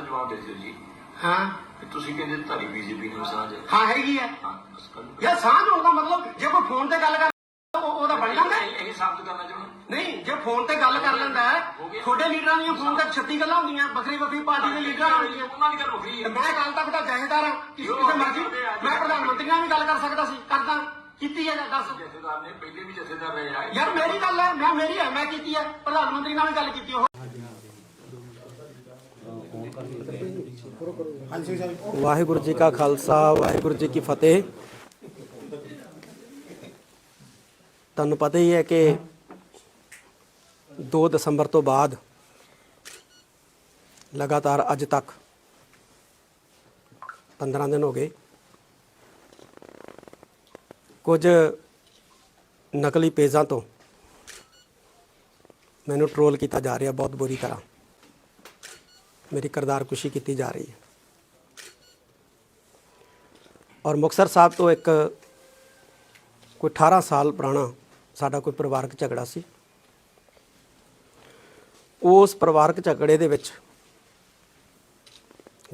ਦਾ ਜਵਾਬ ਦੇ ਦਿਓ ਜੀ। ਹਾਂ। ਕਿ ਤੁਸੀਂ ਕਹਿੰਦੇ ਧਾਰੀ ਬੀਜੇਪੀ ਨੂੰ ਸਾਂਝ ਹੈ। ਹਾਂ ਹੈਗੀ ਹੈ। ਹਾਂ ਬਸ ਕਰ ਲਓ। ਯਾਰ ਸਾਂਝ ਹੋਣ ਦਾ ਮਤਲਬ ਜੇ ਕੋਈ ਫੋਨ ਤੇ ਗੱਲ ਕਰ ਉਹ ਉਹਦਾ ਬਣ ਜਾਂਦਾ ਹੈ। ਇਹ ਇਹ ਸਾਬਤ ਕਰਨਾ ਚਾਹੁੰਦਾ। ਨਹੀਂ ਜੇ ਫੋਨ ਤੇ ਗੱਲ ਕਰ ਲੈਂਦਾ ਹੈ ਤੁਹਾਡੇ ਲੀਡਰਾਂ ਦੀਆਂ ਫੋਨ ਤੇ 36 ਗੱਲਾਂ ਹੁੰਦੀਆਂ ਵੱਖਰੀ ਵੱਖਰੀ ਪਾਰਟੀ ਦੇ ਲੀਡਰਾਂ ਨਾਲ ਹੁੰਦੀਆਂ। ਉਹਨਾਂ ਦੀ ਗੱਲ ਵੱਖਰੀ ਤੇ ਹੈ ਮੈਂ ਕੱਲ ਤੱਕ ਦਾ ਜਹੇਦਾਰ ਹਾਂ ਕਿਸੇ ਕਿਸੇ ਮਰਜ਼ੀ ਮੈਂ ਪ੍ਰਧਾਨ ਮੰਤਰੀ ਨਾਲ ਵੀ ਗੱਲ ਕਰ ਸਕਦਾ ਸੀ ਕਰਦਾ ਕੀਤੀ ਹੈ ਜਾਂ ਦੱਸ। ਜਥੇਦਾਰ ਨੇ ਪਹਿਲੇ ਵੀ ਜਥੇਦਾਰ ਰਹੇ ਆ। ਯਾਰ ਮੇਰੀ ਗੱਲ ਹੈ ਮੈਂ ਮੇਰੀ ਹੈ ਮੈਂ ਕੀਤੀ ਹੈ ਪ੍ਰਧਾਨ ਮੰਤਰੀ ਨਾਲ ਵੀ ਗੱਲ ਕੀਤੀ ਉਹ ਵਾਹਿਗੁਰੂ ਜੀ ਕਾ ਖਾਲਸਾ, ਵਾਹਿਗੁਰੂ ਜੀ ਕੀ ਫਤਿਹ। ਤੁਹਾਨੂੰ ਪਤਾ ਹੀ ਹੈ ਕਿ 2 ਦਸੰਬਰ ਤੋਂ ਬਾਅਦ ਲਗਾਤਾਰ ਅੱਜ ਤੱਕ 15 ਦਿਨ ਹੋ ਗਏ। ਕੁਝ ਨਕਲੀ ਪੇਜਾਂ ਤੋਂ ਮੈਨੂੰ ਟ੍ਰੋਲ ਕੀਤਾ ਜਾ ਰਿਹਾ ਬਹੁਤ ਬੁਰੀ ਤਰ੍ਹਾਂ। ਮੇਰੀ ਕਰਦਾਰਕੁਸ਼ੀ ਕੀਤੀ ਜਾ ਰਹੀ ਹੈ ਔਰ ਮੁਕਤਸਰ ਸਾਹਿਬ ਤੋਂ ਇੱਕ ਕੋਈ 18 ਸਾਲ ਪੁਰਾਣਾ ਸਾਡਾ ਕੋਈ ਪਰਿਵਾਰਕ ਝਗੜਾ ਸੀ ਉਸ ਪਰਿਵਾਰਕ ਝਗੜੇ ਦੇ ਵਿੱਚ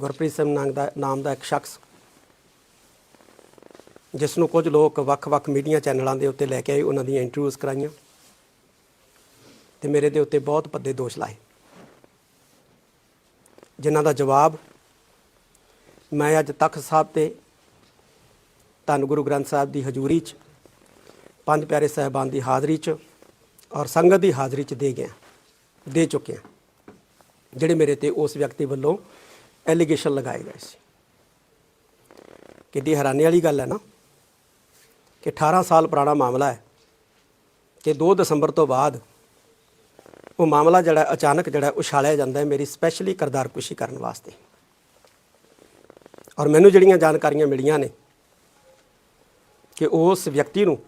ਗੁਰਪ੍ਰੀਤ ਸਿੰਘ ਨਾਮ ਦਾ ਨਾਮ ਦਾ ਇੱਕ ਸ਼ਖਸ ਜਿਸ ਨੂੰ ਕੁਝ ਲੋਕ ਵੱਖ-ਵੱਖ ਮੀਡੀਆ ਚੈਨਲਾਂ ਦੇ ਉੱਤੇ ਲੈ ਕੇ ਆਏ ਉਹਨਾਂ ਦੀਆਂ ਇੰਟਰਵਿਊਜ਼ ਕਰਾਈਆਂ ਤੇ ਮੇਰੇ ਦੇ ਉੱਤੇ ਬਹੁਤ ਭੱਦੇ ਦੋਸ਼ ਲਾਏ ਜਿਨ੍ਹਾਂ ਦਾ ਜਵਾਬ ਮੈਂ ਅੱਜ ਤਖਤ ਸਾਹਿਬ ਤੇ ਧੰਨ ਗੁਰੂ ਗ੍ਰੰਥ ਸਾਹਿਬ ਦੀ ਹਜ਼ੂਰੀ 'ਚ, ਪੰਜ ਪਿਆਰੇ ਸਾਹਿਬਾਨ ਦੀ ਹਾਜ਼ਰੀ 'ਚ ਔਰ ਸੰਗਤ ਦੀ ਹਾਜ਼ਰੀ 'ਚ ਦੇ ਗਿਆ, ਦੇ ਚੁੱਕਿਆ ਜਿਹੜੇ ਮੇਰੇ ਤੇ ਉਸ ਵਿਅਕਤੀ ਵੱਲੋਂ ਐਲੀਗੇਸ਼ਨ ਲਗਾਏ ਗਏ ਸੀ। ਕਿੱਡੀ ਹੈਰਾਨੀ ਵਾਲੀ ਗੱਲ ਹੈ ਨਾ ਕਿ 18 ਸਾਲ ਪੁਰਾਣਾ ਮਾਮਲਾ ਹੈ ਕਿ 2 ਦਸੰਬਰ ਤੋਂ ਬਾਅਦ ਉਹ ਮਾਮਲਾ ਜਿਹੜਾ ਅਚਾਨਕ ਜਿਹੜਾ ਉਛਾਲਿਆ ਜਾਂਦਾ ਹੈ ਮੇਰੀ ਸਪੈਸ਼ਲੀ ਕਰਦਾਰਕੁਸ਼ੀ ਕਰਨ ਵਾਸਤੇ। ਔਰ ਮੈਨੂੰ ਜਿਹੜੀਆਂ ਜਾਣਕਾਰੀਆਂ ਮਿਲੀਆਂ ਨੇ ਕਿ ਉਸ ਵਿਅਕਤੀ ਨੂੰ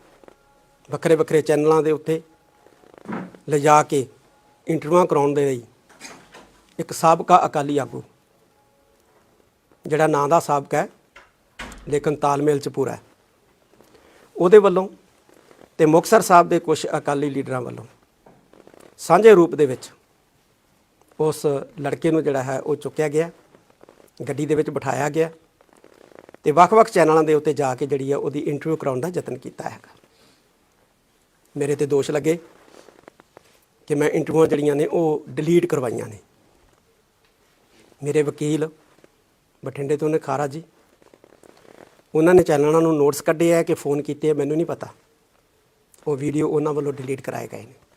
ਵੱਖਰੇ ਵੱਖਰੇ ਚੈਨਲਾਂ ਦੇ ਉੱਤੇ ਲਿਜਾ ਕੇ ਇੰਟਰਵਿਊਆਂ ਕਰਾਉਣ ਦੇ ਲਈ ਇੱਕ ਸਾਬਕਾ ਅਕਾਲੀ ਆਗੂ, ਜਿਹੜਾ ਨਾਂ ਦਾ ਸਾਬਕਾ ਹੈ, ਲੇਕਿਨ ਤਾਲਮੇਲ ਚ ਪੂਰਾ ਹੈ। ਉਹਦੇ ਵੱਲੋਂ ਤੇ ਮੁਕਤਸਰ ਸਾਹਿਬ ਦੇ ਕੁਝ ਅਕਾਲੀ ਲੀਡਰਾਂ ਵੱਲੋਂ ਸਾਂਝੇ ਰੂਪ ਦੇ ਵਿੱਚ ਉਸ ਲੜਕੇ ਨੂੰ ਜਿਹੜਾ ਹੈ ਉਹ ਚੁੱਕਿਆ ਗਿਆ, ਗੱਡੀ ਦੇ ਵਿੱਚ ਬਿਠਾਇਆ ਗਿਆ ਤੇ ਵੱਖ-ਵੱਖ ਚੈਨਲਾਂ ਦੇ ਉੱਤੇ ਜਾ ਕੇ ਜਿਹੜੀ ਹੈ ਉਹਦੀ ਇੰਟਰਵਿਊ ਕਰਾਉਣ ਦਾ ਯਤਨ ਕੀਤਾ ਹੈਗਾ। ਮੇਰੇ ਤੇ ਦੋਸ਼ ਲੱਗੇ ਕਿ ਮੈਂ ਇੰਟਰਵਿਊਆਂ ਜਿਹੜੀਆਂ ਨੇ ਉਹ ਡਿਲੀਟ ਕਰਵਾਈਆਂ ਨੇ। ਮੇਰੇ ਵਕੀਲ ਬਠਿੰਡੇ ਤੋਂ ਨੇ, ਖਾਰਾ ਜੀ, ਉਹਨਾਂ ਨੇ ਚੈਨਲਾਂ ਨੂੰ ਨੋਟਸ ਕੱਢੇ ਆ ਕਿ ਫੋਨ ਕੀਤੇ ਮੈਨੂੰ ਨਹੀਂ ਪਤਾ। ਉਹ ਵੀਡੀਓ ਉਹਨਾਂ ਵੱਲੋਂ ਡਿਲੀਟ ਕਰਾਏ ਗਏ ਨੇ।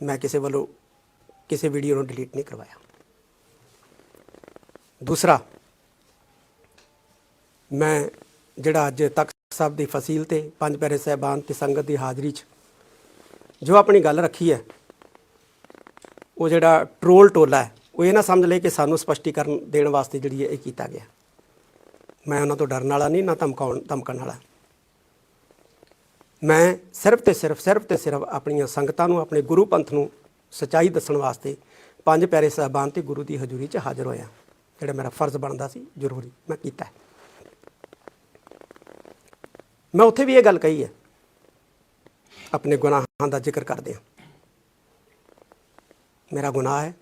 ਮੈਂ ਕਿਸੇ ਵੱਲੋਂ ਕਿਸੇ ਵੀਡੀਓ ਨੂੰ ਡਿਲੀਟ ਨਹੀਂ ਕਰਵਾਇਆ। ਦੂਸਰਾ, ਮੈਂ ਜਿਹੜਾ ਅੱਜ ਤੱਕ ਸਾਹਿਬ ਦੀ ਫਸੀਲ ਤੇ ਪੰਜ ਪਿਆਰੇ ਸਾਹਿਬਾਨ ਤੇ ਸੰਗਤ ਦੀ ਹਾਜ਼ਰੀ 'ਚ ਜੋ ਆਪਣੀ ਗੱਲ ਰੱਖੀ ਹੈ, ਉਹ ਜਿਹੜਾ ਟਰੋਲ ਟੋਲਾ ਹੈ, ਉਹ ਇਹ ਨਾ ਸਮਝ ਲੈ ਕਿ ਸਾਨੂੰ ਸਪਸ਼ਟੀਕਰਨ ਦੇਣ ਵਾਸਤੇ ਜਿਹੜੀ ਹੈ ਇਹ ਕੀਤਾ ਗਿਆ। ਮੈਂ ਉਹਨਾਂ ਤੋਂ ਡਰਨ ਵਾਲਾ ਨਹੀਂ, ਨਾ ਧਮਕਾਉਣ, ਧਮਕਣ ਵਾਲਾ। ਮੈਂ ਸਿਰਫ ਤੇ ਸਿਰਫ ਸਿਰਫ ਤੇ ਸਿਰਫ ਆਪਣੀਆਂ ਸੰਗਤਾਂ ਨੂੰ, ਆਪਣੇ ਗੁਰੂ ਪੰਥ ਨੂੰ ਸਚਾਈ ਦੱਸਣ ਵਾਸਤੇ ਪੰਜ ਪਿਆਰੇ ਸਾਹਿਬਾਨ ਤੇ ਗੁਰੂ ਦੀ ਹਜ਼ੂਰੀ 'ਚ ਹਾਜ਼ਰ ਹੋਇਆ। ਜਿਹੜਾ ਮੇਰਾ ਫਰਜ਼ ਬਣਦਾ ਸੀ, ਜ਼ਰੂਰੀ ਮੈਂ ਕੀਤਾ ਮੈਂ ਉੱਥੇ ਵੀ ਇਹ ਗੱਲ ਕਹੀ ਹੈ। ਆਪਣੇ ਗੁਨਾਹਾਂ ਦਾ ਜ਼ਿਕਰ ਕਰਦੇ ਹਾਂ। ਮੇਰਾ ਗੁਨਾਹ ਹੈ।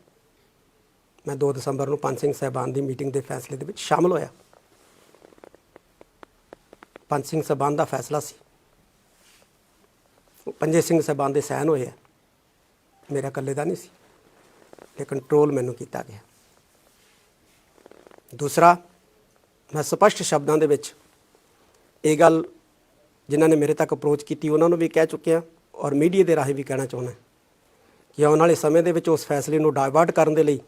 ਮੈਂ 2 ਦਸੰਬਰ ਨੂੰ ਪੰਜ ਸਿੰਘ ਸਾਹਿਬਾਨ ਦੀ ਮੀਟਿੰਗ ਦੇ ਫੈਸਲੇ ਦੇ ਵਿੱਚ ਸ਼ਾਮਲ ਹੋਇਆ। ਪੰਜ ਸਿੰਘ ਸਾਹਿਬਾਨ ਦਾ ਫੈਸਲਾ ਸੀ। ਪੰਜੇ ਸਿੰਘ ਸਾਹਿਬਾਨ ਦੇ ਸਾਈਨ ਹੋਏ ਆ। ਮੇਰਾ ਇਕੱਲੇ ਦਾ ਨਹੀਂ ਸੀ ਲੇਕਿਨ ਕੰਟਰੋਲ ਮੈਨੂੰ ਕੀਤਾ ਗਿਆ। ਦੂਸਰਾ, ਮੈਂ ਸਪਸ਼ਟ ਸ਼ਬਦਾਂ ਦੇ ਵਿੱਚ ਇਹ ਗੱਲ ਜਿਨ੍ਹਾਂ ਨੇ ਮੇਰੇ ਤੱਕ ਅਪਰੋਚ ਕੀਤੀ, ਉਹਨਾਂ ਨੂੰ ਵੀ ਕਹਿ ਚੁੱਕਿਆ ਔਰ ਮੀਡੀਆ ਦੇ ਰਾਹੀਂ ਵੀ ਕਹਿਣਾ ਚਾਹੁੰਦਾ ਕਿ ਆਉਣ ਵਾਲੇ ਸਮੇਂ ਦੇ ਵਿੱਚ ਉਸ ਫੈਸਲੇ ਨੂੰ ਡਾਇਵਰਟ ਕਰਨ ਦੇ ਲਈ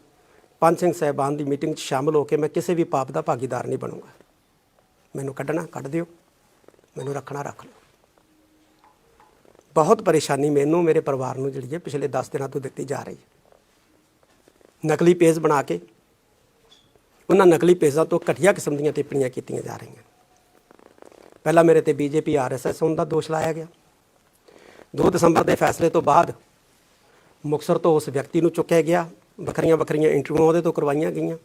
ਪੰਜ ਸਿੰਘ ਸਾਹਿਬਾਨ ਦੀ ਮੀਟਿੰਗ 'ਚ ਸ਼ਾਮਲ ਹੋ ਕੇ ਮੈਂ ਕਿਸੇ ਵੀ ਪਾਪ ਦਾ ਭਾਗੀਦਾਰ ਨਹੀਂ ਬਣੂੰਗਾ। ਮੈਨੂੰ ਕੱਢਣਾ, ਕੱਢ ਦਿਓ। ਮੈਨੂੰ ਰੱਖਣਾ, ਰੱਖ ਲਓ। ਬਹੁਤ ਪਰੇਸ਼ਾਨੀ ਮੈਨੂੰ, ਮੇਰੇ ਪਰਿਵਾਰ ਨੂੰ ਜਿਹੜੀ ਹੈ ਪਿਛਲੇ 10 ਦਿਨਾਂ ਤੋਂ ਦਿੱਤੀ ਜਾ ਰਹੀ ਹੈ। ਨਕਲੀ ਪੇਜ ਬਣਾ ਕੇ, ਉਹਨਾਂ ਨਕਲੀ ਪੇਜਾਂ ਤੋਂ ਘਟੀਆ ਕਿਸਮ ਦੀਆਂ ਟਿੱਪਣੀਆਂ ਕੀਤੀਆਂ ਜਾ ਰਹੀਆਂ। ਪਹਿਲਾਂ ਮੇਰੇ ਤੇ ਬੀਜੇਪੀ, ਆਰਐਸਐਸ ਹੋਣ ਦਾ ਦੋਸ਼ ਲਾਇਆ ਗਿਆ। 2 ਦਸੰਬਰ ਦੇ ਫੈਸਲੇ ਤੋਂ ਬਾਅਦ ਮੁਕਤਸਰ ਤੋਂ ਉਸ ਵਿਅਕਤੀ ਨੂੰ ਚੁੱਕਿਆ ਗਿਆ। ਵੱਖਰੀਆਂ ਵੱਖਰੀਆਂ ਇੰਟਰਵਿਊਆਂ ਉਹਦੇ ਤੋਂ ਕਰਵਾਈਆਂ ਗਈਆਂ।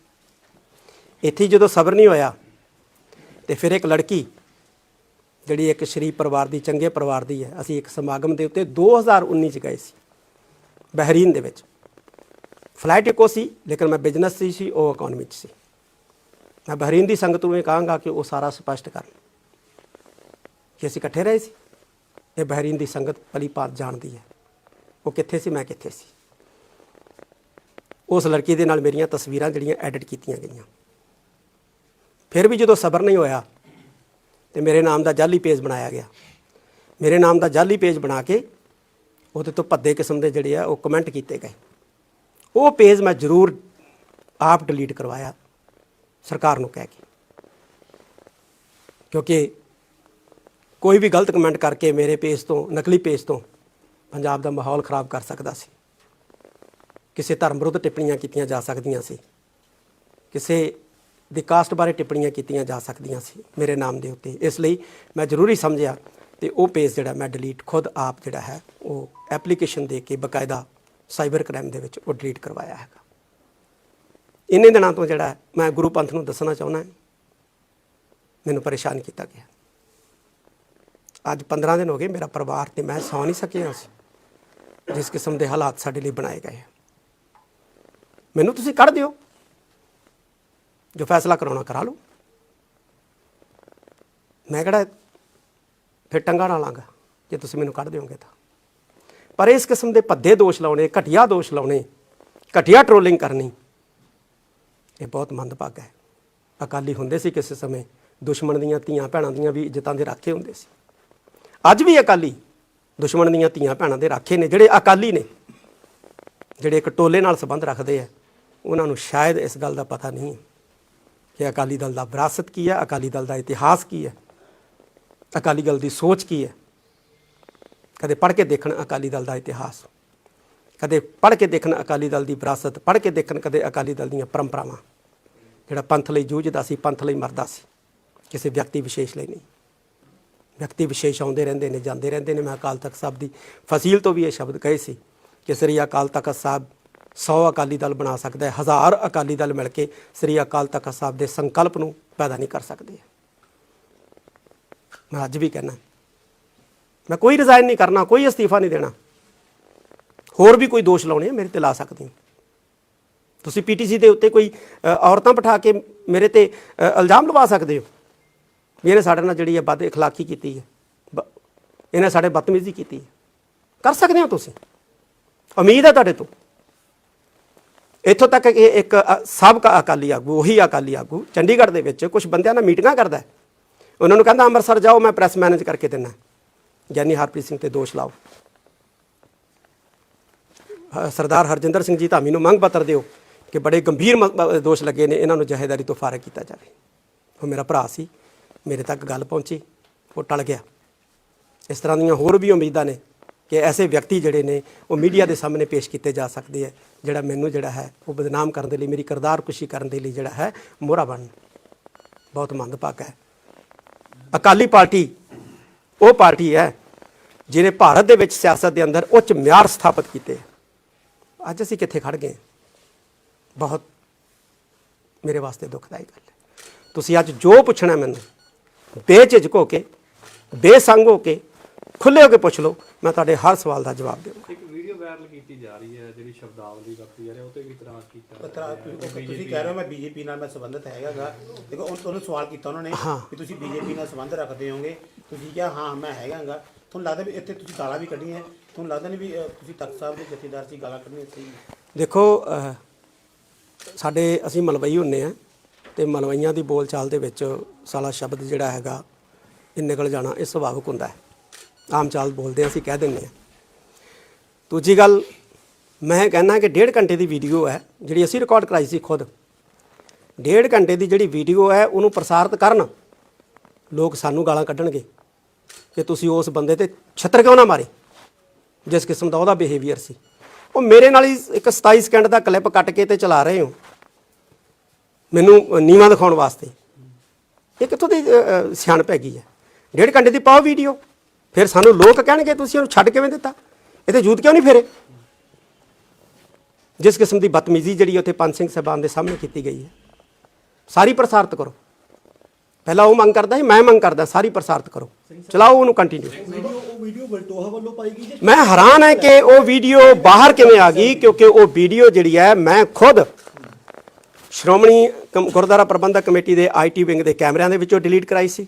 ਇੱਥੇ ਜਦੋਂ ਸਬਰ ਨਹੀਂ ਹੋਇਆ, ਤੇ ਫਿਰ ਇੱਕ ਲੜਕੀ ਜਿਹੜੀ ਇੱਕ ਸ਼ਰੀਫ ਪਰਿਵਾਰ ਦੀ, ਚੰਗੇ ਪਰਿਵਾਰ ਦੀ ਹੈ। ਅਸੀਂ ਇੱਕ ਸਮਾਗਮ ਦੇ ਉੱਤੇ 2019 ਚ ਗਏ ਸੀ, ਬਹਿਰੀਨ ਦੇ ਵਿੱਚ। ਫਲਾਈਟ ਇੱਕੋ ਸੀ, ਲੇਕਿਨ ਮੈਂ ਬਿਜ਼ਨਸ 'ਚ ਸੀ, ਉਹ ਇਕਨੋਮੀ 'ਚ ਸੀ। ਮੈਂ ਬਹਿਰੀਨ ਦੀ ਸੰਗਤ ਨੂੰ ਇਹ ਕਹਾਂਗਾ ਕਿ ਉਹ ਸਾਰਾ ਸਪਸ਼ਟ ਕਰਨ ਕਿ ਅਸੀਂ ਇਕੱਠੇ ਰਹੇ ਸੀ। ਇਹ ਬਹਿਰੀਨ ਦੀ ਸੰਗਤ ਭਲੀ ਭਾਂਤ ਜਾਣਦੀ ਹੈ। ਉਹ ਕਿੱਥੇ ਸੀ, ਮੈਂ ਕਿੱਥੇ ਸੀ। ਉਸ ਲੜਕੀ ਦੇ ਨਾਲ ਮੇਰੀਆਂ ਤਸਵੀਰਾਂ ਜਿਹੜੀਆਂ ਐਡਿਟ ਕੀਤੀਆਂ ਗਈਆਂ। ਫਿਰ ਵੀ ਜਦੋਂ ਸਬਰ ਨਹੀਂ ਹੋਇਆ ਤੇ ਮੇਰੇ ਨਾਮ ਦਾ ਜਾਲੀ ਪੇਜ ਬਣਾਇਆ ਗਿਆ। ਮੇਰੇ ਨਾਮ ਦਾ ਜਾਲੀ ਪੇਜ ਬਣਾ ਕੇ ਉਹਦੇ ਤੋਂ ਭੱਦੇ ਕਿਸਮ ਦੇ ਜਿਹੜੇ ਆ ਉਹ ਕਮੈਂਟ ਕੀਤੇ ਗਏ। ਉਹ ਪੇਜ ਮੈਂ ਜ਼ਰੂਰ ਆਪ ਡਿਲੀਟ ਕਰਵਾਇਆ, ਸਰਕਾਰ ਨੂੰ ਕਹਿ ਕੇ। ਕਿਉਂਕਿ ਕੋਈ ਵੀ ਗਲਤ ਕਮੈਂਟ ਕਰਕੇ ਮੇਰੇ ਪੇਜ ਤੋਂ, ਨਕਲੀ ਪੇਜ ਤੋਂ ਪੰਜਾਬ ਦਾ ਮਾਹੌਲ ਖਰਾਬ ਕਰ ਸਕਦਾ ਸੀ। ਕਿਸੇ ਧਰਮ ਵਿਰੁੱਧ ਟਿੱਪਣੀਆਂ ਕੀਤੀਆਂ ਜਾ ਸਕਦੀਆਂ ਸੀ। ਕਿਸੇ ਦੀ ਕਾਸਟ ਬਾਰੇ ਟਿੱਪਣੀਆਂ ਕੀਤੀਆਂ ਜਾ ਸਕਦੀਆਂ ਸੀ ਮੇਰੇ ਨਾਮ ਦੇ ਉੱਤੇ। ਇਸ ਲਈ ਮੈਂ ਜ਼ਰੂਰੀ ਸਮਝਿਆ ਤੇ ਉਹ ਪੇਜ ਜਿਹੜਾ ਮੈਂ ਡਿਲੀਟ ਖੁਦ ਆਪ ਜਿਹੜਾ ਹੈ, ਉਹ ਐਪਲੀਕੇਸ਼ਨ ਦੇ ਕੇ ਬਕਾਇਦਾ ਸਾਈਬਰ ਕ੍ਰਾਈਮ ਦੇ ਵਿੱਚ ਉਹ ਡਿਲੀਟ ਕਰਵਾਇਆ ਹੈਗਾ। ਇੰਨੇ ਦਿਨਾਂ ਤੋਂ ਜਿਹੜਾ ਮੈਂ ਗੁਰੂ ਪੰਥ ਨੂੰ ਦੱਸਣਾ ਚਾਹੁੰਦਾ ਮੈਨੂੰ ਪਰੇਸ਼ਾਨ ਕੀਤਾ ਗਿਆ। ਅੱਜ 15 ਦਿਨ ਹੋ ਗਏ ਮੇਰਾ ਪਰਿਵਾਰ ਤੇ ਮੈਂ ਸੌ ਨਹੀਂ ਸਕਿਆ ਸੀ, ਜਿਸ ਕਿਸਮ ਦੇ ਹਾਲਾਤ ਸਾਡੇ ਲਈ ਬਣਾਏ ਗਏ ਮੈਨੂੰ ਤੁਸੀਂ ਕੱਢ ਦਿਓ। ਜੋ ਫੈਸਲਾ ਕਰਾਉਣਾ ਕਰਾ ਲਓ। ਮੈਂ ਕਿਹੜਾ ਫਿਰ ਟੰਗਾ ਨਾ ਲਾਂਗਾ ਜੇ ਤੁਸੀਂ ਮੈਨੂੰ ਕੱਢ ਦਿਓਗੇ ਤਾਂ। ਪਰ ਇਸ ਕਿਸਮ ਦੇ ਭੱਦੇ ਦੋਸ਼ ਲਾਉਣੇ, ਘਟੀਆ ਦੋਸ਼ ਲਾਉਣੇ, ਘਟੀਆ ਟ੍ਰੋਲਿੰਗ ਕਰਨੀ, ਇਹ ਬਹੁਤ ਮੰਦਭਾਗ ਹੈ। ਅਕਾਲੀ ਹੁੰਦੇ ਸੀ ਕਿਸੇ ਸਮੇਂ, ਦੁਸ਼ਮਣ ਦੀਆਂ ਧੀਆਂ ਭੈਣਾਂ ਦੀਆਂ ਵੀ ਇੱਜ਼ਤਾਂ ਦੇ ਰਾਖੇ ਹੁੰਦੇ ਸੀ। ਅੱਜ ਵੀ ਅਕਾਲੀ ਦੁਸ਼ਮਣ ਦੀਆਂ ਧੀਆਂ ਭੈਣਾਂ ਦੇ ਰਾਖੇ ਨੇ, ਜਿਹੜੇ ਅਕਾਲੀ ਨੇ, ਜਿਹੜੇ ਇੱਕ ਟੋਲੇ ਨਾਲ ਸੰਬੰਧ ਰੱਖਦੇ ਆ, ਉਹਨਾਂ ਨੂੰ ਸ਼ਾਇਦ ਇਸ ਗੱਲ ਦਾ ਪਤਾ ਨਹੀਂ ਹੈ। ਕਿ ਅਕਾਲੀ ਦਲ ਦਾ ਵਿਰਾਸਤ ਕੀ ਹੈ? ਅਕਾਲੀ ਦਲ ਦਾ ਇਤਿਹਾਸ ਕੀ ਹੈ? ਅਕਾਲੀ ਦਲ ਦੀ ਸੋਚ ਕੀ ਹੈ? ਕਦੇ ਪੜ੍ਹ ਕੇ ਦੇਖਣ ਅਕਾਲੀ ਦਲ ਦਾ ਇਤਿਹਾਸ। ਕਦੇ ਪੜ੍ਹ ਕੇ ਦੇਖਣ ਅਕਾਲੀ ਦਲ ਦੀ ਵਿਰਾਸਤ। ਪੜ੍ਹ ਕੇ ਦੇਖਣ ਕਦੇ ਅਕਾਲੀ ਦਲ ਦੀਆਂ ਪਰੰਪਰਾਵਾਂ। ਜਿਹੜਾ ਪੰਥ ਲਈ ਜੂਝਦਾ ਸੀ, ਪੰਥ ਲਈ ਮਰਦਾ ਸੀ। ਕਿਸੇ ਵਿਅਕਤੀ ਵਿਸ਼ੇਸ਼ ਲਈ ਨਹੀਂ। ਵਿਅਕਤੀ ਵਿਸ਼ੇਸ਼ ਆਉਂਦੇ ਰਹਿੰਦੇ ਨੇ, ਜਾਂਦੇ ਰਹਿੰਦੇ ਨੇ। ਮੈਂ ਅਕਾਲ ਤਖਤ ਸਾਹਿਬ ਦੀ ਫਸੀਲ ਤੋਂ ਵੀ ਇਹ ਸ਼ਬਦ ਕਹੇ ਸੀ ਕਿ ਸ੍ਰੀ ਅਕਾਲ ਤਖਤ ਸਾਹਿਬ 100 ਅਕਾਲੀ ਦਲ ਬਣਾ ਸਕਦਾ ਹੈ ਹਜ਼ਾਰ ਅਕਾਲੀ ਦਲ ਮਿਲ ਕੇ ਸ੍ਰੀ ਅਕਾਲ ਤਖਤ ਸਾਹਿਬ ਦੇ ਸੰਕਲਪ ਨੂੰ ਪੈਦਾ ਨਹੀਂ ਕਰ ਸਕਦੇ ਮੈਂ ਅੱਜ ਵੀ ਕਹਿਣਾ ਮੈਂ ਕੋਈ ਰਿਜ਼ਾਈਨ ਨਹੀਂ ਕਰਨਾ ਕੋਈ ਅਸਤੀਫਾ ਨਹੀਂ ਦੇਣਾ ਹੋਰ ਵੀ ਕੋਈ ਦੋਸ਼ ਲਾਉਣੇ ਆ, ਮੇਰੇ ਤੇ ਲਾ ਸਕਦੇ ਹੋ ਤੁਸੀਂ ਪੀਟੀਸੀ ਦੇ ਉੱਤੇ ਕੋਈ ਅ, ਔਰਤਾਂ ਬਿਠਾ ਕੇ ਮੇਰੇ ਤੇ ਅ, ਇਲਜ਼ਾਮ ਲਵਾ ਸਕਦੇ ਹੋ ਵੀ ਇਹਨੇ ਸਾਡੇ ਨਾਲ ਜਿਹੜੀ ਹੈ ਬਦ اخلاقی ਕੀਤੀ ਹੈ ਬ- ਇਹਨੇ ਸਾਡੇ ਬਦਤਮੀਜ਼ੀ ਕੀਤੀ ਹੈ ਕਰ ਸਕਦੇ ਹੋ ਤੁਸੀਂ ਉਮੀਦ ਹੈ ਤੁਹਾਡੇ ਤੋਂ ਇੱਥੋਂ ਤੱਕ ਕਿ ਇੱਕ ਅ, ਸਾਬਕਾ ਅਕਾਲੀ ਆਗੂ ਉਹੀ ਅਕਾਲੀ ਆਗੂ ਚੰਡੀਗੜ੍ਹ ਦੇ ਵਿੱਚ ਕੁਝ ਬੰਦਿਆਂ ਨਾਲ ਮੀਟਿੰਗਾਂ ਕਰਦਾ ਉਹਨਾਂ ਨੂੰ ਕਹਿੰਦਾ ਅੰਮ੍ਰਿਤਸਰ ਜਾਓ ਮੈਂ ਪ੍ਰੈਸ ਮੈਨੇਜ ਕਰਕੇ ਦਿੰਦਾ ਗਿਆਨੀ ਹਰਪ੍ਰੀਤ ਸਿੰਘ ਤੇ ਦੋਸ਼ ਲਾਓ। ਹ- ਸਰਦਾਰ ਹਰਜਿੰਦਰ ਸਿੰਘ ਜੀ ਧਾਮੀ ਨੂੰ ਮੰਗ ਪੱਤਰ ਦਿਓ ਕਿ ਬੜੇ ਗੰਭੀਰ ਦੋਸ਼ ਲੱਗੇ ਨੇ ਇਹਨਾਂ ਨੂੰ ਜਹੇਦਾਰੀ ਤੋਂ ਫਾਰਗ ਕੀਤਾ ਜਾਵੇ। ਉਹ ਮੇਰਾ ਭਰਾ ਸੀ ਮੇਰੇ ਤੱਕ ਗੱਲ ਪਹੁੰਚੀ ਉਹ ਟਲ ਗਿਆ। ਇਸ ਤਰ੍ਹਾਂ ਦੀਆਂ ਹੋਰ ਵੀ ਉਮੀਦਾਂ ਨੇ। ਕਿ ਐਸੇ ਵਿਅਕਤੀ ਜਿਹੜੇ ਨੇ, ਉਹ ਮੀਡੀਆ ਦੇ ਸਾਹਮਣੇ ਪੇਸ਼ ਕੀਤੇ ਜਾ ਸਕਦੇ ਹੈ ਜਿਹੜਾ ਮੈਨੂੰ ਜਿਹੜਾ ਹੈ, ਉਹ ਬਦਨਾਮ ਕਰਨ ਦੇ ਲਈ, ਮੇਰੀ ਕਿਰਦਾਰ ਕੁਸ਼ੀ ਕਰਨ ਦੇ ਲਈ ਜਿਹੜਾ ਹੈ, ਮੋਹਰਾ ਬਣ। ਬਹੁਤ ਮੰਦਭਾਗਾ ਹੈ। ਅਕਾਲੀ ਪਾਰਟੀ, ਉਹ ਪਾਰਟੀ ਹੈ, ਜਿਹਨੇ ਭਾਰਤ ਦੇ ਵਿੱਚ ਸਿਆਸਤ ਦੇ ਅੰਦਰ ਉੱਚ ਮਿਆਰ ਸਥਾਪਿਤ ਕੀਤੇ। ਅੱਜ ਅਸੀਂ ਕਿੱਥੇ ਖੜ ਗਏ? ਬਹੁਤ ਮੇਰੇ ਵਾਸਤੇ ਦੁਖਦਾਈ ਗੱਲ ਹੈ। ਤੁਸੀਂ ਅੱਜ ਜੋ ਪੁੱਛਣਾ ਮੈਨੂੰ, ਬੇਝਿਜਕ ਹੋ ਕੇ, ਬੇਸੰਗ ਹੋ ਕੇ ਖੁੱਲੇ ਹੋ ਕੇ ਪੁੱਛ ਲਓ ਮੈਂ ਤੁਹਾਡੇ ਹਰ ਸਵਾਲ ਦਾ ਜਵਾਬ ਦੇਵਾਂਗਾ। ਇੱਕ ਵੀਡੀਓ ਵਾਇਰਲ ਕੀਤੀ ਜਾ ਰਹੀ ਹੈ ਜਿਹੜੀ ਸ਼ਬਦਾਵਲੀ ਵਰਤੀ ਜਾ ਰਹੀ ਹੈ ਉਹ ਤੇ ਵੀ ਇਤਰਾਜ਼ ਕੀਤਾ ਪਤਰਾ ਤੁਸੀਂ ਕਹਿ ਰਹੇ ਹੋ ਮੈਂ ਬੀਜੇਪੀ ਨਾਲ ਮੈਂ ਸੰਬੰਧਿਤ ਹੈਗਾਗਾ। ਦੇਖੋ ਉਹ- ਉਹਨੂੰ ਸਵਾਲ ਕੀਤਾ ਉਹਨਾਂ ਨੇ ਕਿ ਤੁਸੀਂ ਬੀਜੇਪੀ ਨਾਲ ਸੰਬੰਧ ਰੱਖਦੇ ਹੋਗੇ ਤੁਸੀਂ ਕਿਹਾ ਹਾਂ ਮੈਂ ਹੈਗਾਗਾ। ਤੁਹਾਨੂੰ ਲੱਗਦਾ ਵੀ ਇੱਥੇ ਤੁਸੀਂ ਗਾਲਾਂ ਵੀ ਕੱਢੀਆਂ ਤੁਹਾਨੂੰ ਲੱਗਦਾ ਨਹੀਂ ਵੀ ਅਹ, ਤੁਸੀਂ ਤਖਤ ਸਾਹਿਬ ਦੇ ਜਥੇਦਾਰ ਸੀ ਗਾਲਾਂ ਕੱਢਣੀਆਂ ਸੀ? ਦੇਖੋ ਅਹ, ਸਾਡੇ ਅਸੀਂ ਮਲਵਈ ਹੁੰਨੇ ਆ ਤੇ ਮਲਵਈਆਂ ਦੀ ਬੋਲਚਾਲ ਦੇ ਵਿੱਚ ਸਾਲਾ ਸ਼ਬਦ ਜਿਹੜਾ ਹੈਗਾ ਇਹ ਨਿਕਲ ਜਾਣਾ ਇਹ ਸੁਭਾਵਿਕ ਹੁੰਦਾ ਹੈ। ਆਮ ਚਾਲ ਬੋਲਦੇ ਅਸੀਂ ਕਹਿ ਦਿੰਦੇ ਆ ਦੂਜੀ ਗੱਲ ਮੈਂ ਕਹਿੰਦਾ ਕਿ ਡੇਢ ਘੰਟੇ ਦੀ ਵੀਡੀਓ ਹੈ ਜਿਹੜੀ ਅਸੀਂ ਰਿਕਾਰਡ ਕਰਾਈ ਸੀ ਖੁਦ। ਡੇਢ ਘੰਟੇ ਦੀ ਜਿਹੜੀ ਵੀਡੀਓ ਹੈ ਉਹਨੂੰ ਪ੍ਰਸਾਰਿਤ ਕਰਨ ਲੋਕ ਸਾਨੂੰ ਗਾਲਾਂ ਕੱਢਣਗੇ ਕਿ ਤੁਸੀਂ ਉਸ ਬੰਦੇ ਤੇ ਛੱਤਰ ਕਿਉਂ ਨਾ ਮਾਰੇ ਜਿਸ ਕਿਸਮ ਦਾ ਉਹਦਾ ਬਿਹੇਵੀਅਰ ਸੀ। ਉਹ ਮੇਰੇ ਨਾਲ ਹੀ ਇੱਕ 27 ਸਕਿੰਟ ਦਾ ਕਲਿੱਪ ਕੱਟ ਕੇ ਤੇ ਚਲਾ ਰਹੇ ਹੋ। ਮੈਨੂੰ ਨੀਵਾ ਦਿਖਾਉਣ ਵਾਸਤੇ। ਇਹ ਕਿੱਥੋਂ ਦੀ ਅ, ਅ, ਸਿਆਣਪ ਹੈ? ਡੇਢ ਘੰਟੇ ਦੀ ਪਾਓ ਵੀਡੀਓ ਫਿਰ ਸਾਨੂੰ ਲੋਕ ਕਹਿਣਗੇ, ਤੁਸੀਂ ਉਹਨੂੰ ਛੱਡ ਕਿਵੇਂ ਦਿੱਤਾ? ਇਹ ਜੂਤ ਕਿਉਂ ਨਹੀਂ ਫੇਰੇ? ਜਿਸ ਕਿਸਮ ਦੀ ਬਦਤਮੀਜ਼ੀ ਜਿਹੜੀ ਉੱਥੇ ਪੰਜ ਸਿੰਘ ਸਾਹਿਬਾਨ ਦੇ ਸਾਹਮਣੇ ਕੀਤੀ ਗਈ ਹੈ, ਸਾਰੀ ਪ੍ਰਸਾਰਿਤ ਕਰੋ। ਪਹਿਲਾਂ ਉਹ ਮੰਗ ਕਰਦਾ ਸੀ, ਮੈਂ ਮੰਗ ਕਰਦਾ, ਸਾਰੀ ਪ੍ਰਸਾਰਿਤ ਕਰੋ। ਚਲਾਓ ਉਹਨੂੰ ਕੰਟੀਨਿਊ ਮੈਂ ਹੈਰਾਨ ਹੈ ਕਿ ਉਹ ਵੀਡੀਓ ਬਾਹਰ ਕਿਵੇਂ ਆ ਗਈ, ਕਿਉਂਕਿ ਉਹ ਵੀਡੀਓ ਜਿਹੜੀ ਹੈ, ਮੈਂ ਖੁਦ ਸ਼੍ਰੋਮਣੀ ਕਮ- ਗੁਰਦੁਆਰਾ ਪ੍ਰਬੰਧਕ ਕਮੇਟੀ ਦੇ ਆਈਟੀ ਵਿੰਗ ਦੇ ਕੈਮਰਿਆਂ ਦੇ ਵਿੱਚੋਂ ਡਿਲੀਟ ਕਰਾਈ ਸੀ।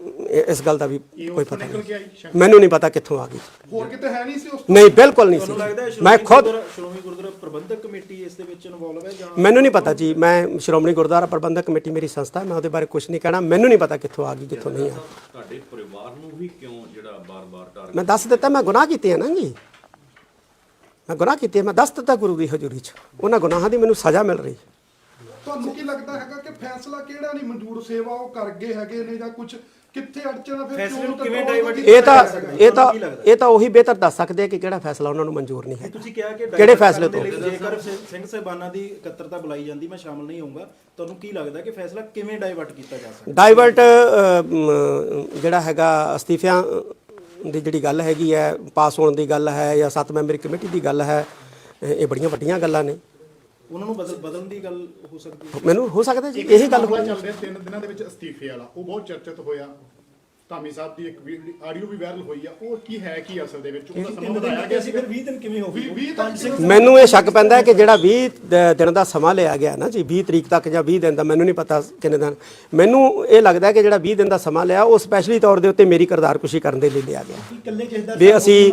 ਇਹ- ਇਸ ਗੱਲ ਦਾ ਵੀ ਕੋਈ ਪਤਾ ਨਹੀਂ। ਮੈਨੂੰ ਨਹੀਂ ਪਤਾ ਕਿੱਥੋਂ ਆ ਗਈ। ਹੋਰ ਕਿਤੇ ਹੈ ਨਹੀਂ ਸੀ ਉਸ ਨਹੀਂ ਬਿਲਕੁਲ ਨਹੀਂ ਸੀ। ਮੈਂ ਖੁਦ ਸ਼੍ਰੋਮਣੀ ਗੁਰਦੁਆਰਾ ਪ੍ਰਬੰਧਕ ਕਮੇਟੀ ਇਸ ਦੇ ਵਿੱਚ ਇਨਵੋਲਵ ਹੈ ਜਾਂ ਮੈਨੂੰ ਨਹੀਂ ਪਤਾ ਜੀ। ਮੈਂ ਸ਼੍ਰੋਮਣੀ ਗੁਰਦੁਆਰਾ ਪ੍ਰਬੰਧਕ ਕਮੇਟੀ ਮੇਰੀ ਸੰਸਥਾ ਹੈ, ਮੈਂ ਉਹਦੇ ਬਾਰੇ ਕੁਝ ਨਹੀਂ ਕਹਿਣਾ। ਮੈਨੂੰ ਨਹੀਂ ਪਤਾ ਕਿੱਥੋਂ ਆ ਗਈ ਕਿੱਥੋਂ ਨਹੀਂ ਆ। ਤੁਹਾਡੇ ਪਰਿਵਾਰ ਨੂੰ ਵੀ ਕਿਉਂ ਜਿਹੜਾ ਬਾਰ-ਬਾਰ ਟਾਰਗੇਟ ਮੈਂ ਦੱਸ ਦਿੱਤਾ ਮੈਂ ਗੁਨਾਹ ਕੀਤੇ ਆ ਨਾ ਜੀ। ਮੈਂ ਗੁਨਾਹ ਕੀਤੇ ਆ, ਮੈਂ ਦੱਸ ਦਿੱਤਾ ਗੁਰੂ ਦੀ ਹਜ਼ੂਰੀ 'ਚ। ਉਹਨਾਂ ਗੁਨਾਹਾਂ ਦੀ ਮੈਨੂੰ ਸਜ਼ਾ ਮਿਲ ਰਹੀ। ਤੁਹਾਨੂੰ ਕੀ ਲੱਗਦਾ ਹੈਗਾ ਕਿ ਫੈਸਲਾ ਕਿਹੜਾ ਨਹੀਂ? ਮਨਜ਼ੂਰ ਸੇਵਾ ਉਹ ਕਰ ਗਏ ਹੈਗੇ ਨੇ ਜਾਂ ਕੁਝ ਕਿੱਥੇ ਅੜਚਣ ਆ ਫਿਰ ਫੈਸਲੇ ਨੂੰ ਕਿਵੇਂ divert ਕੀਤੀ ਇਹ ਤਾਂ? ਇਹ ਤਾਂ? ਇਹ ਤਾਂ ਉਹੀ ਬਿਹਤਰ ਦੱਸ ਸਕਦੇ ਆ ਕਿ ਕਿਹੜਾ ਫੈਸਲਾ ਉਹਨਾਂ ਨੂੰ ਮਨਜ਼ੂਰ ਨਹੀਂ ਹੈ ਤੁਸੀਂ ਕਿਹਾ ਕਿ ਕਿਹੜੇ ਫੈਸਲੇ ਤੋਂ? ਜੇਕਰ ਸਿੰਘ- ਸਿੰਘ ਸਾਹਿਬਾਨਾਂ ਦੀ ਇਕੱਤਰਤਾ ਬੁਲਾਈ ਜਾਂਦੀ ਮੈਂ ਸ਼ਾਮਲ ਨਹੀਂ ਹੋਊਂਗਾ ਤੁਹਾਨੂੰ ਕੀ ਲੱਗਦਾ ਕਿ ਫੈਸਲਾ ਕਿਵੇਂ ਡਾਇਵਰਟ ਕੀਤਾ ਜਾ ਸਕਦਾ ਅ, ਮ, ਜਿਹੜਾ ਹੈਗਾ ਅਸਤੀਫਿਆਂ ਦੀ ਜਿਹੜੀ ਗੱਲ ਹੈਗੀ ਹੈ ਪਾਸ ਹੋਣ ਦੀ ਗੱਲ ਹੈ ਜਾਂ ਸੱਤ ਮੈਂਬਰੀ ਕਮੇਟੀ ਦੀ ਗੱਲ ਹੈ ਇਹ ਇਹ ਬੜੀਆਂ ਵੱਡੀਆਂ ਗੱਲਾਂ ਨੇ ਉਹਨਾਂ ਨੂੰ ਬਦਲ ਬਦਲਣ ਦੀ ਗੱਲ ਹੋ ਸਕਦੀ ਹੈ। ਮੈਨੂੰ ਹੋ ਸਕਦਾ ਜੀ ਇਹੀ ਗੱਲ ਹੋਈ ਚੱਲ ਰਿਹਾ ਤਿੰਨ ਦਿਨਾਂ ਦੇ ਵਿੱਚ ਅਸਤੀਫੇ ਵਾਲਾ ਉਹ ਬਹੁਤ ਚਰਚਿਤ ਹੋਇਆ। ਧਾਮੀ ਸਾਹਿਬ ਦੀ ਇੱਕ ਆਡੀਓ ਵੀ ਵਾਇਰਲ ਹੋਈ ਆ। ਉਹ ਕੀ ਹੈ ਕੀ ਅਸਲ ਦੇ ਵਿੱਚ? ਉਹਦਾ ਸਮਾਂ ਵਧਾਇਆ ਗਿਆ ਸੀ ਫਿਰ? 20 ਦਿਨ ਕਿਵੇਂ ਹੋ ਗਏ? ਮੈਨੂੰ ਇਹ ਸ਼ੱਕ ਪੈਂਦਾ ਹੈ ਕਿ ਜਿਹੜਾ 20 ਦ- ਦਿਨ ਦਾ ਸਮਾਂ ਲਿਆ ਗਿਆ ਨਾ ਜੀ 20 ਤਰੀਕ ਤੱਕ ਜਾਂ 20 ਦਿਨ ਦਾ ਮੈਨੂੰ ਨਹੀਂ ਪਤਾ ਕਿੰਨੇ ਦਿਨ। ਮੈਨੂੰ ਇਹ ਲੱਗਦਾ ਹੈ ਕਿ ਜਿਹੜਾ 20 ਦਿਨ ਦਾ ਸਮਾਂ ਲਿਆ ਉਹ ਸਪੈਸ਼ਲੀ ਤੌਰ ਦੇ ਉੱਤੇ ਮੇਰੀ ਕਿਰਦਾਰਕੁਸ਼ੀ ਕਰਨ ਦੇ ਲਈ ਲਿਆ ਗਿਆ। ਵੀ ਅਸੀਂ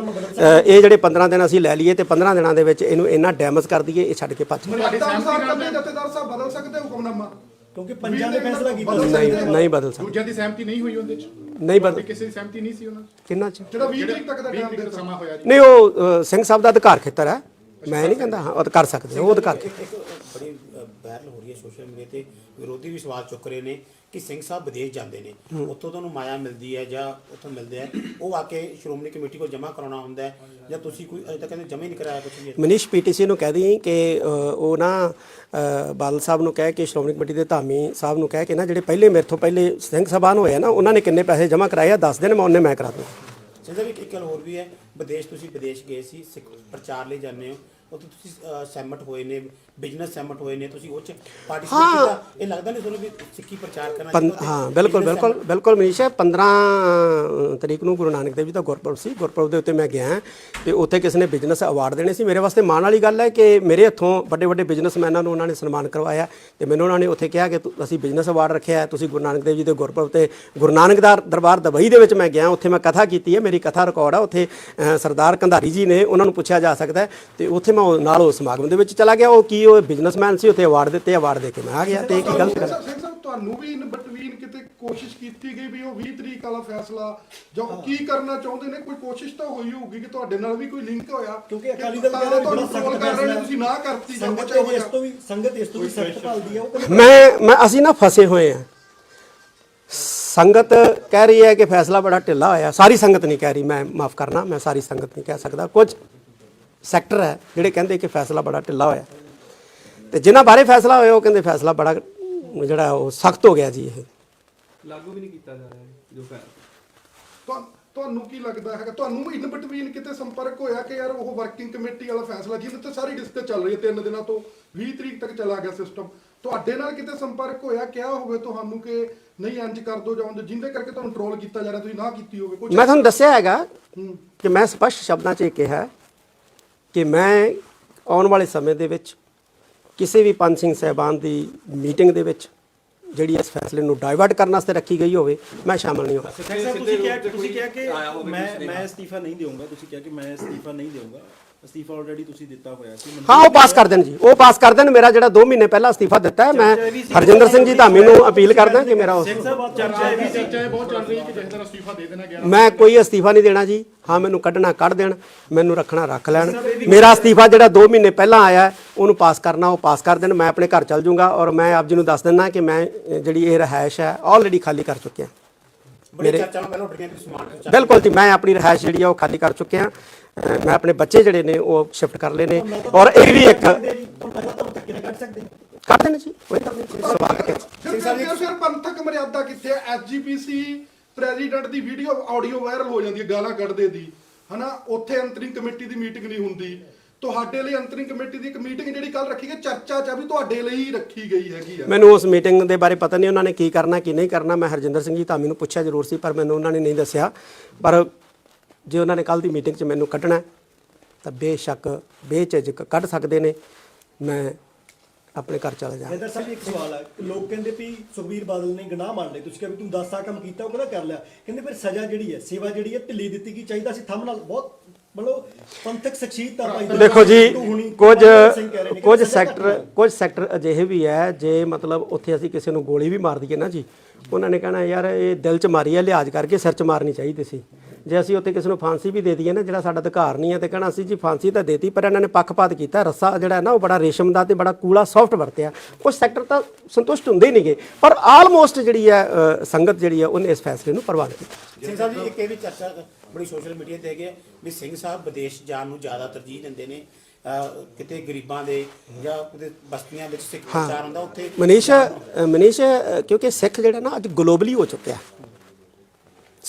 ਇਹ ਜਿਹੜੇ 15 ਦਿਨ ਅਸੀਂ ਲੈ ਲਈਏ ਤੇ 15 ਦਿਨਾਂ ਦੇ ਵਿੱਚ ਇਹਨੂੰ ਇੰਨਾ ਡੈਮੇਜ ਕਰ ਦਈਏ ਇਹ ਛੱਡ ਕੇ ਭੱਜ ਸਾਹਿਬ ਬਦਲ ਸਕਦੇ ਹੁਕਮਨਾਮਾ? ਕਿਉਂਕਿ ਪੰਜਾਂ ਨੇ ਫੈਸਲਾ ਕੀਤਾ ਨਹੀਂ ਬਦਲ ਸਕਦਾ। ਦੂਜਿਆਂ ਦੀ ਸਹਿਮਤੀ ਨਹੀਂ ਹੋਈ ਉਹਦੇ ਚ। ਨਹੀਂ ਬਦਲ ਕਿਸੇ ਦੀ ਸਹਿਮਤੀ ਨਹੀਂ ਸੀ ਉਹਨਾਂ 'ਚ। ਕਿੰਨਾ ਚ? ਜਿਹੜਾ 20 ਤਰੀਕ ਤੱਕ ਦਾ ਵੀਹ ਟਾਈਮ ਤਰੀਕ ਦਾ ਦਿੱਤਾ। ਸਮਾਂ ਹੋਇਆ ਜੀ। ਨਹੀਂ ਉਹ ਅ, ਸਿੰਘ ਸਾਹਿਬ ਦਾ ਅਧਿਕਾਰ ਖੇਤਰ ਹੈ। ਮੈਂ ਨਹੀਂ ਕਹਿੰਦਾ ਹਾਂ ਉਹ ਤਾਂ ਕਰ ਸਕਦੇ ਉਹ ਅਧਿਕਾਰ ਖੇਤਰ। ਇੱਕ ਬੜੀ ਵਾਇਰਲ ਹੋ ਰਹੀ ਹੈ ਸੋਸ਼ਲ ਮੀਡੀਆ ਤੇ। ਵਿਰੋਧੀ ਵੀ ਸਵਾਲ ਚੁੱਕ ਰਹੇ ਨੇ। ਕਿ ਸਿੰਘ ਸਾਹਿਬ ਵਿਦੇਸ਼ ਜਾਂਦੇ ਨੇ। ਉੱਥੋਂ ਤੁਹਾਨੂੰ ਮਾਇਆ ਮਿਲਦੀ ਹੈ ਜਾਂ ਉੱਥੋਂ ਮਿਲਦੇ ਆ ਉਹ ਆ ਕੇ ਸ਼੍ਰੋਮਣੀ ਕਮੇਟੀ ਕੋਲ ਜਮ੍ਹਾਂ ਕਰਾਉਣਾ ਹੁੰਦਾ ਹੈ ਜਾਂ ਤੁਸੀਂ ਕੋਈ ਅਜੇ ਤੱਕ ਕਹਿੰਦੇ ਜਮ੍ਹਾਂ ਹੀ ਨਹੀਂ ਕਰਾਇਆ ਕੁਝ ਵੀ। ਮਨੀਸ਼ ਪੀਟੀਸੀ ਨੂੰ ਕਹਿ ਦੀ ਕਿ ਉਹ ਨਾ ਬਾਦਲ ਸਾਹਿਬ ਨੂੰ ਕਹਿ ਕੇ ਸ਼੍ਰੋਮਣੀ ਕਮੇਟੀ ਦੇ ਧਾਮੀ ਸਾਹਿਬ ਨੂੰ ਕਹਿ ਕੇ ਨਾ ਜਿਹੜੇ ਪਹਿਲੇ ਮੇਰੇ ਤੋਂ ਪਹਿਲੇ ਸਿੰਘ ਸਭਾਨ ਹੋਏ ਆ ਨਾ ਉਹਨਾਂ ਨੇ ਕਿੰਨੇ ਪੈਸੇ ਜਮ੍ਹਾਂ ਕਰਾਏ ਆ? ਦੱਸ ਦੇਣ ਮੈਂ ਉਹਨੇ ਮੈਂ ਕਰਾ ਦੂੰ ਸਿੰਧਾ ਵੀ ਇੱਕ ਗੱਲ ਹੋਰ ਵੀ ਹੈ। ਵਿਦੇਸ਼ ਤੁਸੀਂ ਵਿਦੇਸ਼ ਗਏ ਸੀ ਸਿੱਖ ਪ੍ਰਚਾਰ ਲਈ ਜਾਂਦੇ ਹੋ। ਉੱਥੇ ਤੁਸੀਂ ਅਹ, ਸਹਿਮਤ ਹੋਏ ਨੇ ਬਿਜ਼ਨਸ ਸਹਿਮਤ ਹੋਏ ਨੇ ਤੁਸੀਂ ਉਹ ਚ ਪਾਰਟਿਸਿਪੇਟ ਹਾਂ। ਕੀਤਾ ਇਹ ਲੱਗਦਾ ਨਹੀਂ ਤੁਹਾਨੂੰ ਵੀ ਸਿੱਖੀ ਪ੍ਰਚਾਰ ਕਰਨਾ ਪੰ- ਚਾਹੀਦਾ ਹਾਂ ਬਿਲਕੁਲ business ਬਿਲਕੁਲ ਬਿਲਕੁਲ ਮਨੀਸ਼ ਹੈ 15 ਤਰੀਕ ਨੂੰ ਗੁਰੂ ਨਾਨਕ ਦੇਵ ਜੀ ਦਾ ਗੁਰਪੁਰਬ ਸੀ ਗੁਰਪੁਰਬ ਦੇ ਉੱਤੇ ਮੈਂ ਗਿਆ ਤੇ ਉੱਥੇ ਕਿਸੇ ਨੇ ਬਿਜ਼ਨਸ ਅਵਾਰਡ ਦੇਣੇ ਸੀ ਮੇਰੇ ਵਾਸਤੇ ਮਾਣ ਵਾਲੀ ਗੱਲ ਹੈ ਕਿ ਮੇਰੇ ਹੱਥੋਂ ਵੱਡੇ ਵੱਡੇ ਬਿਜ਼ਨਸਮੈਨਾਂ ਨੂੰ ਉਹਨਾਂ ਨੇ ਸਨਮਾਨ ਕਰਵਾਇਆ ਤੇ ਮੈਨੂੰ ਉਹਨਾਂ ਨੇ ਉੱਥੇ ਕਿਹਾ ਕਿ ਤੁ- ਅਸੀਂ ਬਿਜ਼ਨਸ ਅਵਾਰਡ ਰੱਖਿਆ ਹੈ ਤੁਸੀਂ ਗੁਰੂ ਨਾਨਕ ਦੇਵ ਜੀ ਦੇ ਗੁਰਪੁਰਬ ਤੇ ਗੁਰੂ ਨਾਨਕ ਦਾ ਦਰਬਾਰ ਦੁਬਈ ਦੇ ਵਿੱਚ ਮੈਂ ਗਿਆ ਉੱਥੇ ਮੈਂ ਕਥਾ ਕੀਤੀ ਹੈ ਮੇਰੀ ਕਥਾ ਰਿਕਾਰਡ ਆ ਉੱਥੇ ਅ, ਸਰਦਾਰ ਕੰਧਾਰੀ ਜੀ ਨੇ ਉਹਨਾਂ ਨੂੰ ਪੁੱਛਿਆ ਜਾ ਸਕਦਾ ਹੈ ਤੇ ਉੱਥੇ ਮੈਂ ਉਹ- ਨਾਲ ਉਹ ਸਮਾਗਮ ਦੇ ਵਿੱਚ ਚਲਾ ਗਿਆ। ਉਹ ਕੀ ਉਹ ਬਿਜ਼ਨਸਮੈਨ ਸੀ ਉੱਥੇ ਅਵਾਰਡ ਦਿੱਤੇ ਅਵਾਰਡ ਦੇ ਕੇ ਮੈਂ ਆ ਗਿਆ ਤੇ ਇਹ ਕੀ ਗਲਤ ਗੱਲ ਸਿੰਘ ਸਾਹਿਬ ਤੁਹਾਨੂੰ ਵੀ ਇਨ ਬਿਟਵੀਨ ਕਿਤੇ ਕੋਸ਼ਿਸ਼ ਕੀਤੀ ਗਈ ਵੀ ਉਹ 20 ਤਰੀਕ ਵਾਲਾ ਫੈਸਲਾ ਜਾਂ ਉਹ ਕੀ ਕਰਨਾ ਚਾਹੁੰਦੇ ਨੇ? ਕੋਈ ਕੋਸ਼ਿਸ਼ ਤਾਂ ਹੋਈ ਹੋਊਗੀ ਕਿ ਤੁਹਾਡੇ ਨਾਲ ਵੀ ਕੋਈ ਲਿੰਕ ਹੋਇਆ ਕਿਉਂਕਿ ਅਕਾਲੀ ਦਲ ਤਾਂ ਕਹਿੰਦਾ ਵੀ ਬੜਾ ਤੁਹਾਨੂੰ ਸਖਤ control ਕਰ ਰਹੇ ਨੇ ਫੈਸਲਾ। ਤੁਸੀਂ ਨਾ ਕਰਤੀ ਜਾਂ ਸੰਗਤ ਬਚਾਓ ਇਹ ਇਸ ਤੋਂ ਵੀ ਸੰਗਤ ਇਸ ਤੋਂ ਵੀ ਸਖਤ ਭਾਲਦੀ ਹੈ ਉਹ ਕਹਿੰਦੇ ਮੈਂ ਮੈਂ ਅਸੀਂ ਨਾ ਫਸੇ ਹੋਏ ਆ। ਸੰਗਤ ਕਹਿ ਰਹੀ ਹੈ ਕਿ ਫੈਸਲਾ ਬੜਾ ਢਿੱਲਾ ਹੋਇਆ। ਸਾਰੀ ਸੰਗਤ ਨਹੀਂ ਕਹਿ ਰਹੀ ਮੈਂ ਮਾਫ ਕਰਨਾ ਮੈਂ ਸਾਰੀ ਸੰਗਤ ਨਹੀਂ ਕਹਿ ਸਕਦਾ। ਕੁਝ ਸੈਕਟਰ ਹੈ ਜਿਹੜੇ ਕਹਿੰਦੇ ਕਿ ਫੈਸਲਾ ਬੜਾ ਢਿੱਲਾ ਹੋਇਆ। ਤੇ ਜਿਨ੍ਹਾਂ ਬਾਰੇ ਫੈਸਲਾ ਹੋਇਆ ਉਹ ਕਹਿੰਦੇ ਫੈਸਲਾ ਬੜਾ ਜਿਹੜਾ ਉਹ ਸਖਤ ਹੋ ਗਿਆ ਜੀ ਇਹ। ਲਾਗੂ ਵੀ ਨਹੀਂ ਕੀਤਾ ਜਾ ਰਿਹਾ ਜੋ ਫੈਸਲਾ ਤੁਹਾ- ਤੁਹਾਨੂੰ ਕੀ ਲੱਗਦਾ ਹੈਗਾ? ਤੁਹਾਨੂੰ ਇਨ ਬਿਟਵੀਨ ਕਿਤੇ ਸੰਪਰਕ ਹੋਇਆ ਕਿ ਯਾਰ ਉਹ ਵਰਕਿੰਗ ਕਮੇਟੀ ਵਾਲਾ ਫੈਸਲਾ ਜਿਹਦੇ ਤੇ ਸਾਰੀ ਡਿਸਕਸ ਚੱਲ ਰਹੀ ਹੈ ਤਿੰਨ ਦਿਨਾਂ ਤੋਂ 20 ਤਰੀਕ ਤੱਕ ਚਲਾ ਗਿਆ ਸਿਸਟਮ ਤੁਹਾਡੇ ਨਾਲ ਕਿਤੇ ਸੰਪਰਕ ਹੋਇਆ ਕਿਹਾ ਹੋਵੇ ਤੁਹਾਨੂੰ ਕਿ ਨਹੀਂ ਇੰਜ ਕਰ ਦੋ ਜਾਂ ਜਿਹਦੇ ਕਰਕੇ ਤੁਹਾਨੂੰ ਟ੍ਰੋਲ ਕੀਤਾ ਜਾ ਰਿਹਾ ਤੁਸੀਂ ਨਾ ਕੀਤੀ ਹੋਵੇ ਕੁਝ ਮੈਂ ਤੁਹਾਨੂੰ ਦੱਸਿਆ ਹੈਗਾ ਕਿ ਮੈਂ ਸਪਸ਼ਟ ਸ਼ਬਦਾਂ 'ਚ ਇਹ ਕਿਹਾ ਕਿ ਮੈਂ ਆਉਣ ਵਾਲੇ ਸਮੇਂ ਦੇ ਵਿੱਚ ਕਿਸੇ ਵੀ ਪੰਜ ਸਿੰਘ ਸਹਿਬਾਨ ਦੀ ਮੀਟਿੰਗ ਦੇ ਵਿੱਚ ਜਿਹੜੀ ਇਸ ਫੈਸਲੇ ਨੂੰ ਡਾਇਵਰਟ ਕਰਨ ਵਾਸਤੇ ਰੱਖੀ ਗਈ ਹੋਵੇ ਮੈਂ ਸ਼ਾਮਲ ਨਹੀਂ ਹੋਵਾਂ। ਕਿਹਾ ਤੁਸੀਂ ਕਿਹਾ ਕਿ ਮੈਂ ਮੈਂ ਅਸਤੀਫਾ ਨਹੀਂ ਦੇਵਾਂਗਾ ਤੁਸੀਂ ਕਿਹਾ ਕਿ ਮੈਂ ਅਸਤੀਫਾ ਨਹੀਂ ਦੇਵਾਂਗਾ ਅਸਤੀਫਾ ਹਾਂ। ਉਹ ਪਾਸ ਕਰ ਦੇਣ ਜੀ। ਉਹ ਪਾਸ ਕਰ ਦੇਣ। ਮੇਰਾ ਜਿਹੜਾ 2 ਮਹੀਨੇ ਪਹਿਲਾਂ ਅਸਤੀਫਾ ਦਿੱਤਾ ਮੈਂ ਹਰਜਿੰਦਰ ਸਿੰਘ ਜੀ ਧਾਮੀ ਨੂੰ ਅਪੀਲ ਕਰਦਾ ਕਿ ਮੇਰਾ ਮੈਂ ਕੋਈ ਅਸਤੀਫਾ ਨਹੀਂ ਦੇਣਾ ਜੀ। ਹਾਂ ਮੈਨੂੰ ਕੱਢਣਾ ਕੱਢ ਦੇਣ। ਮੈਨੂੰ ਰੱਖਣਾ ਰੱਖ ਲੈਣ। ਮੇਰਾ ਅਸਤੀਫਾ ਜਿਹੜਾ 2 ਮਹੀਨੇ ਪਹਿਲਾਂ ਆਇਆ ਉਹਨੂੰ ਪਾਸ ਕਰਨਾ ਉਹ ਪਾਸ ਕਰ ਦੇਣ। ਮੈਂ ਆਪਣੇ ਘਰ ਚੱਲ ਜਾਊਂਗਾ ਔਰ ਮੈਂ ਆਪ ਜੀ ਨੂੰ ਦੱਸ ਦਿੰਦਾ ਕਿ ਮੈਂ ਜਿਹੜੀ ਇਹ ਰਹਿائش ਹੈ ਆਲਰੇਡੀ ਖਾਲੀ ਕਰ ਚੁੱਕਿਆ ਮੇਰੇ ਬਿਲਕੁਲ ਜੀ ਮੈਂ ਆਪਣੀ ਰਹਿائش ਜਿਹੜੀ ਆ ਉਹ ਖਾਲੀ ਕਰ ਚੁੱਕਿਆ ਮੈਂ ਆਪਣੇ ਬੱਚੇ ਜਿਹੜੇ ਨੇ ਉਹ ਸ਼ਿਫਟ ਕਰ ਲਏ ਨੇ ਔਰ ਇਹ ਵੀ ਇੱਕ ਕਰ ਦੇਣ ਜੀ ਕੋਈ ਗੱਲ ਨਹੀਂ ਸਵਾਲ ਹੈ ਸਿੰਘ ਸਾਹਿਬ ਜੀ ਫਿਰ ਪੰਥਕ ਮਰਿਆਦਾ ਕਿੱਥੇ ਹੈ ਐਸਜੀਪੀਸੀ ਪ੍ਰੈਜ਼ੀਡੈਂਟ ਦੀ ਵੀਡੀਓ ਆਡੀਓ ਵਾਇਰਲ ਹੋ ਜਾਂਦੀ ਹੈ ਗਾਲਾਂ ਕੱਢਦੇ ਦੀ। ਹਨਾ ਉੱਥੇ ਅੰਤਰਿੰਗ ਕਮੇਟੀ ਦੀ ਮੀਟਿੰਗ ਨਹੀਂ ਹੁੰਦੀ। ਤੁਹਾਡੇ ਲਈ ਅੰਤਰਿੰਗ ਕਮੇਟੀ ਦੀ ਇੱਕ ਮੀਟਿੰਗ ਜਿਹੜੀ ਕੱਲ ਰੱਖੀ ਗਈ ਚਰਚਾ ਚ ਆ ਵੀ ਤੁਹਾਡੇ ਲਈ ਹੀ ਰੱਖੀ ਗਈ ਹੈਗੀ ਆ। ਮੈਨੂੰ ਉਸ ਮੀਟਿੰਗ ਦੇ ਬਾਰੇ ਪਤਾ ਨਹੀਂ ਉਹਨਾਂ ਨੇ ਕੀ ਕਰਨਾ ਕੀ ਨਹੀਂ ਕਰਨਾ। ਮੈਂ ਹਰਜਿੰਦਰ ਸਿੰਘ ਜੀ ਧਾਮੀ ਨੂੰ ਪੁੱਛਿਆ ਜ਼ਰੂਰ ਸੀ ਪਰ ਮੈਨੂੰ ਉਹਨਾਂ ਨੇ ਨਹੀਂ ਦੱਸਿਆ। ਪਰ ਜੇ ਉਹਨਾਂ ਨੇ ਕੱਲ ਦੀ ਮੀਟਿੰਗ 'ਚ ਮੈਨੂੰ ਕੱਢਣਾ ਤਾਂ ਬੇਸ਼ੱਕ ਬੇਝਿਜਕ ਕੱਢ ਸਕਦੇ ਨੇ ਮੈਂ ਆਪਣੇ ਘਰ ਚਲਾ ਜਾ ਜੈਦਰ ਸਾਹਿਬ ਇੱਕ ਸਵਾਲ ਹੈ ਲੋਕ ਕਹਿੰਦੇ ਵੀ ਸੁਖਬੀਰ ਬਾਦਲ ਨੇ ਗੁਨਾਹ ਮੰਨ ਲਏ। ਤੁਸੀਂ ਕਿਹਾ ਵੀ ਤੂੰ 10 ਸਾਲ ਕੰਮ ਕੀਤਾ ਉਹ ਕਹਿੰਦਾ ਕਰ ਲਿਆ। ਕਹਿੰਦੇ ਫਿਰ ਸਜ਼ਾ ਜਿਹੜੀ ਹੈ ਸੇਵਾ ਜਿਹੜੀ ਹੈ ਢਿੱਲੀ ਦਿੱਤੀ ਕੀ ਚਾਹੀਦਾ ਸੀ। ਥੰਮ ਨਾਲ ਬਹੁਤ ਮਤਲਬ ਪੰਥਕ ਸ਼ਖਸੀਅਤ ਤਾਂ ਭਾਈ ਦੇਖੋ ਜੀ ਕੁਝ ਕੁਝ ਸੈਕਟਰ। ਕੁਝ ਸੈਕਟਰ ਅਜਿਹੇ ਵੀ ਹੈ ਜੇ ਮਤਲਬ ਉੱਥੇ ਅਸੀਂ ਕਿਸੇ ਨੂੰ ਗੋਲੀ ਵੀ ਮਾਰ ਦਈਏ ਨਾ ਜੀ ਉਹਨਾਂ ਨੇ ਕਹਿਣਾ ਯਾਰ ਇਹ ਦਿਲ 'ਚ ਮਾਰੀ ਹੈ ਲਿਹਾਜ਼ ਕਰਕੇ ਸਿਰ 'ਚ ਮਾਰਨੀ ਚਾਹੀਦੀ ਸੀ। ਜੇ ਅਸੀਂ ਉੱਥੇ ਕਿਸੇ ਨੂੰ ਫਾਂਸੀ ਵੀ ਦੇ ਦਈਏ ਨਾ ਜਿਹੜਾ ਸਾਡਾ ਅਧਿਕਾਰ ਨਹੀਂ ਹੈ ਤੇ ਕਹਿਣਾ ਅਸੀਂ ਜੀ ਫਾਂਸੀ ਤਾਂ ਦੇਤੀ ਪਰ ਇਹਨਾਂ ਨੇ ਪੱਖਪਾਤ ਕੀਤਾ। ਰੱਸਾ ਜਿਹੜਾ ਨਾ ਉਹ ਬੜਾ ਰੇਸ਼ਮ ਦਾ ਤੇ ਬੜਾ ਕੂਲਾ ਸੌਫਟ ਵਰਤਿਆ। ਕੁਝ ਸੈਕਟਰ ਤਾਂ ਸੰਤੁਸ਼ਟ ਹੁੰਦੇ ਨਹੀਂਗੇ ਪਰ ਆਲਮੋਸਟ ਜਿਹੜੀ ਹੈ ਸੰਗਤ ਜਿਹੜੀ ਹੈ ਉਹਨੇ ਇਸ ਫੈਸਲੇ ਨੂੰ ਪ੍ਰਵਾਨ ਕੀਤਾ। ਸਿੰਘ ਸਾਹਿਬ ਜੀ ਇੱਕ ਇਹ ਵੀ ਚਰਚਾ ਬੜੀ ਸੋਸ਼ਲ ਮੀਡੀਆ ਤੇ ਹੈਗੀ ਵੀ ਸਿੰਘ ਸਾਹਿਬ ਵਿਦੇਸ਼ ਜਾਣ ਨੂੰ ਜ਼ਿਆਦਾ ਤਰਜੀਹ ਦਿੰਦੇ ਨੇ। ਕਿਤੇ ਗਰੀਬਾਂ ਦੇ ਜਾਂ ਕਿਤੇ ਬਸਤੀਆਂ ਵਿੱਚ ਸਿੱਖ ਪ੍ਰਚਾਰ ਹੁੰਦਾ ਉੱਥੇ ਮਨੀਸ਼ ਮਨੀਸ਼ ਕਿਉਂਕਿ ਸਿੱਖ ਜਿਹੜਾ ਨਾ ਅੱਜ ਗਲੋਬਲੀ ਹੋ ਚੁੱਕਿਆ।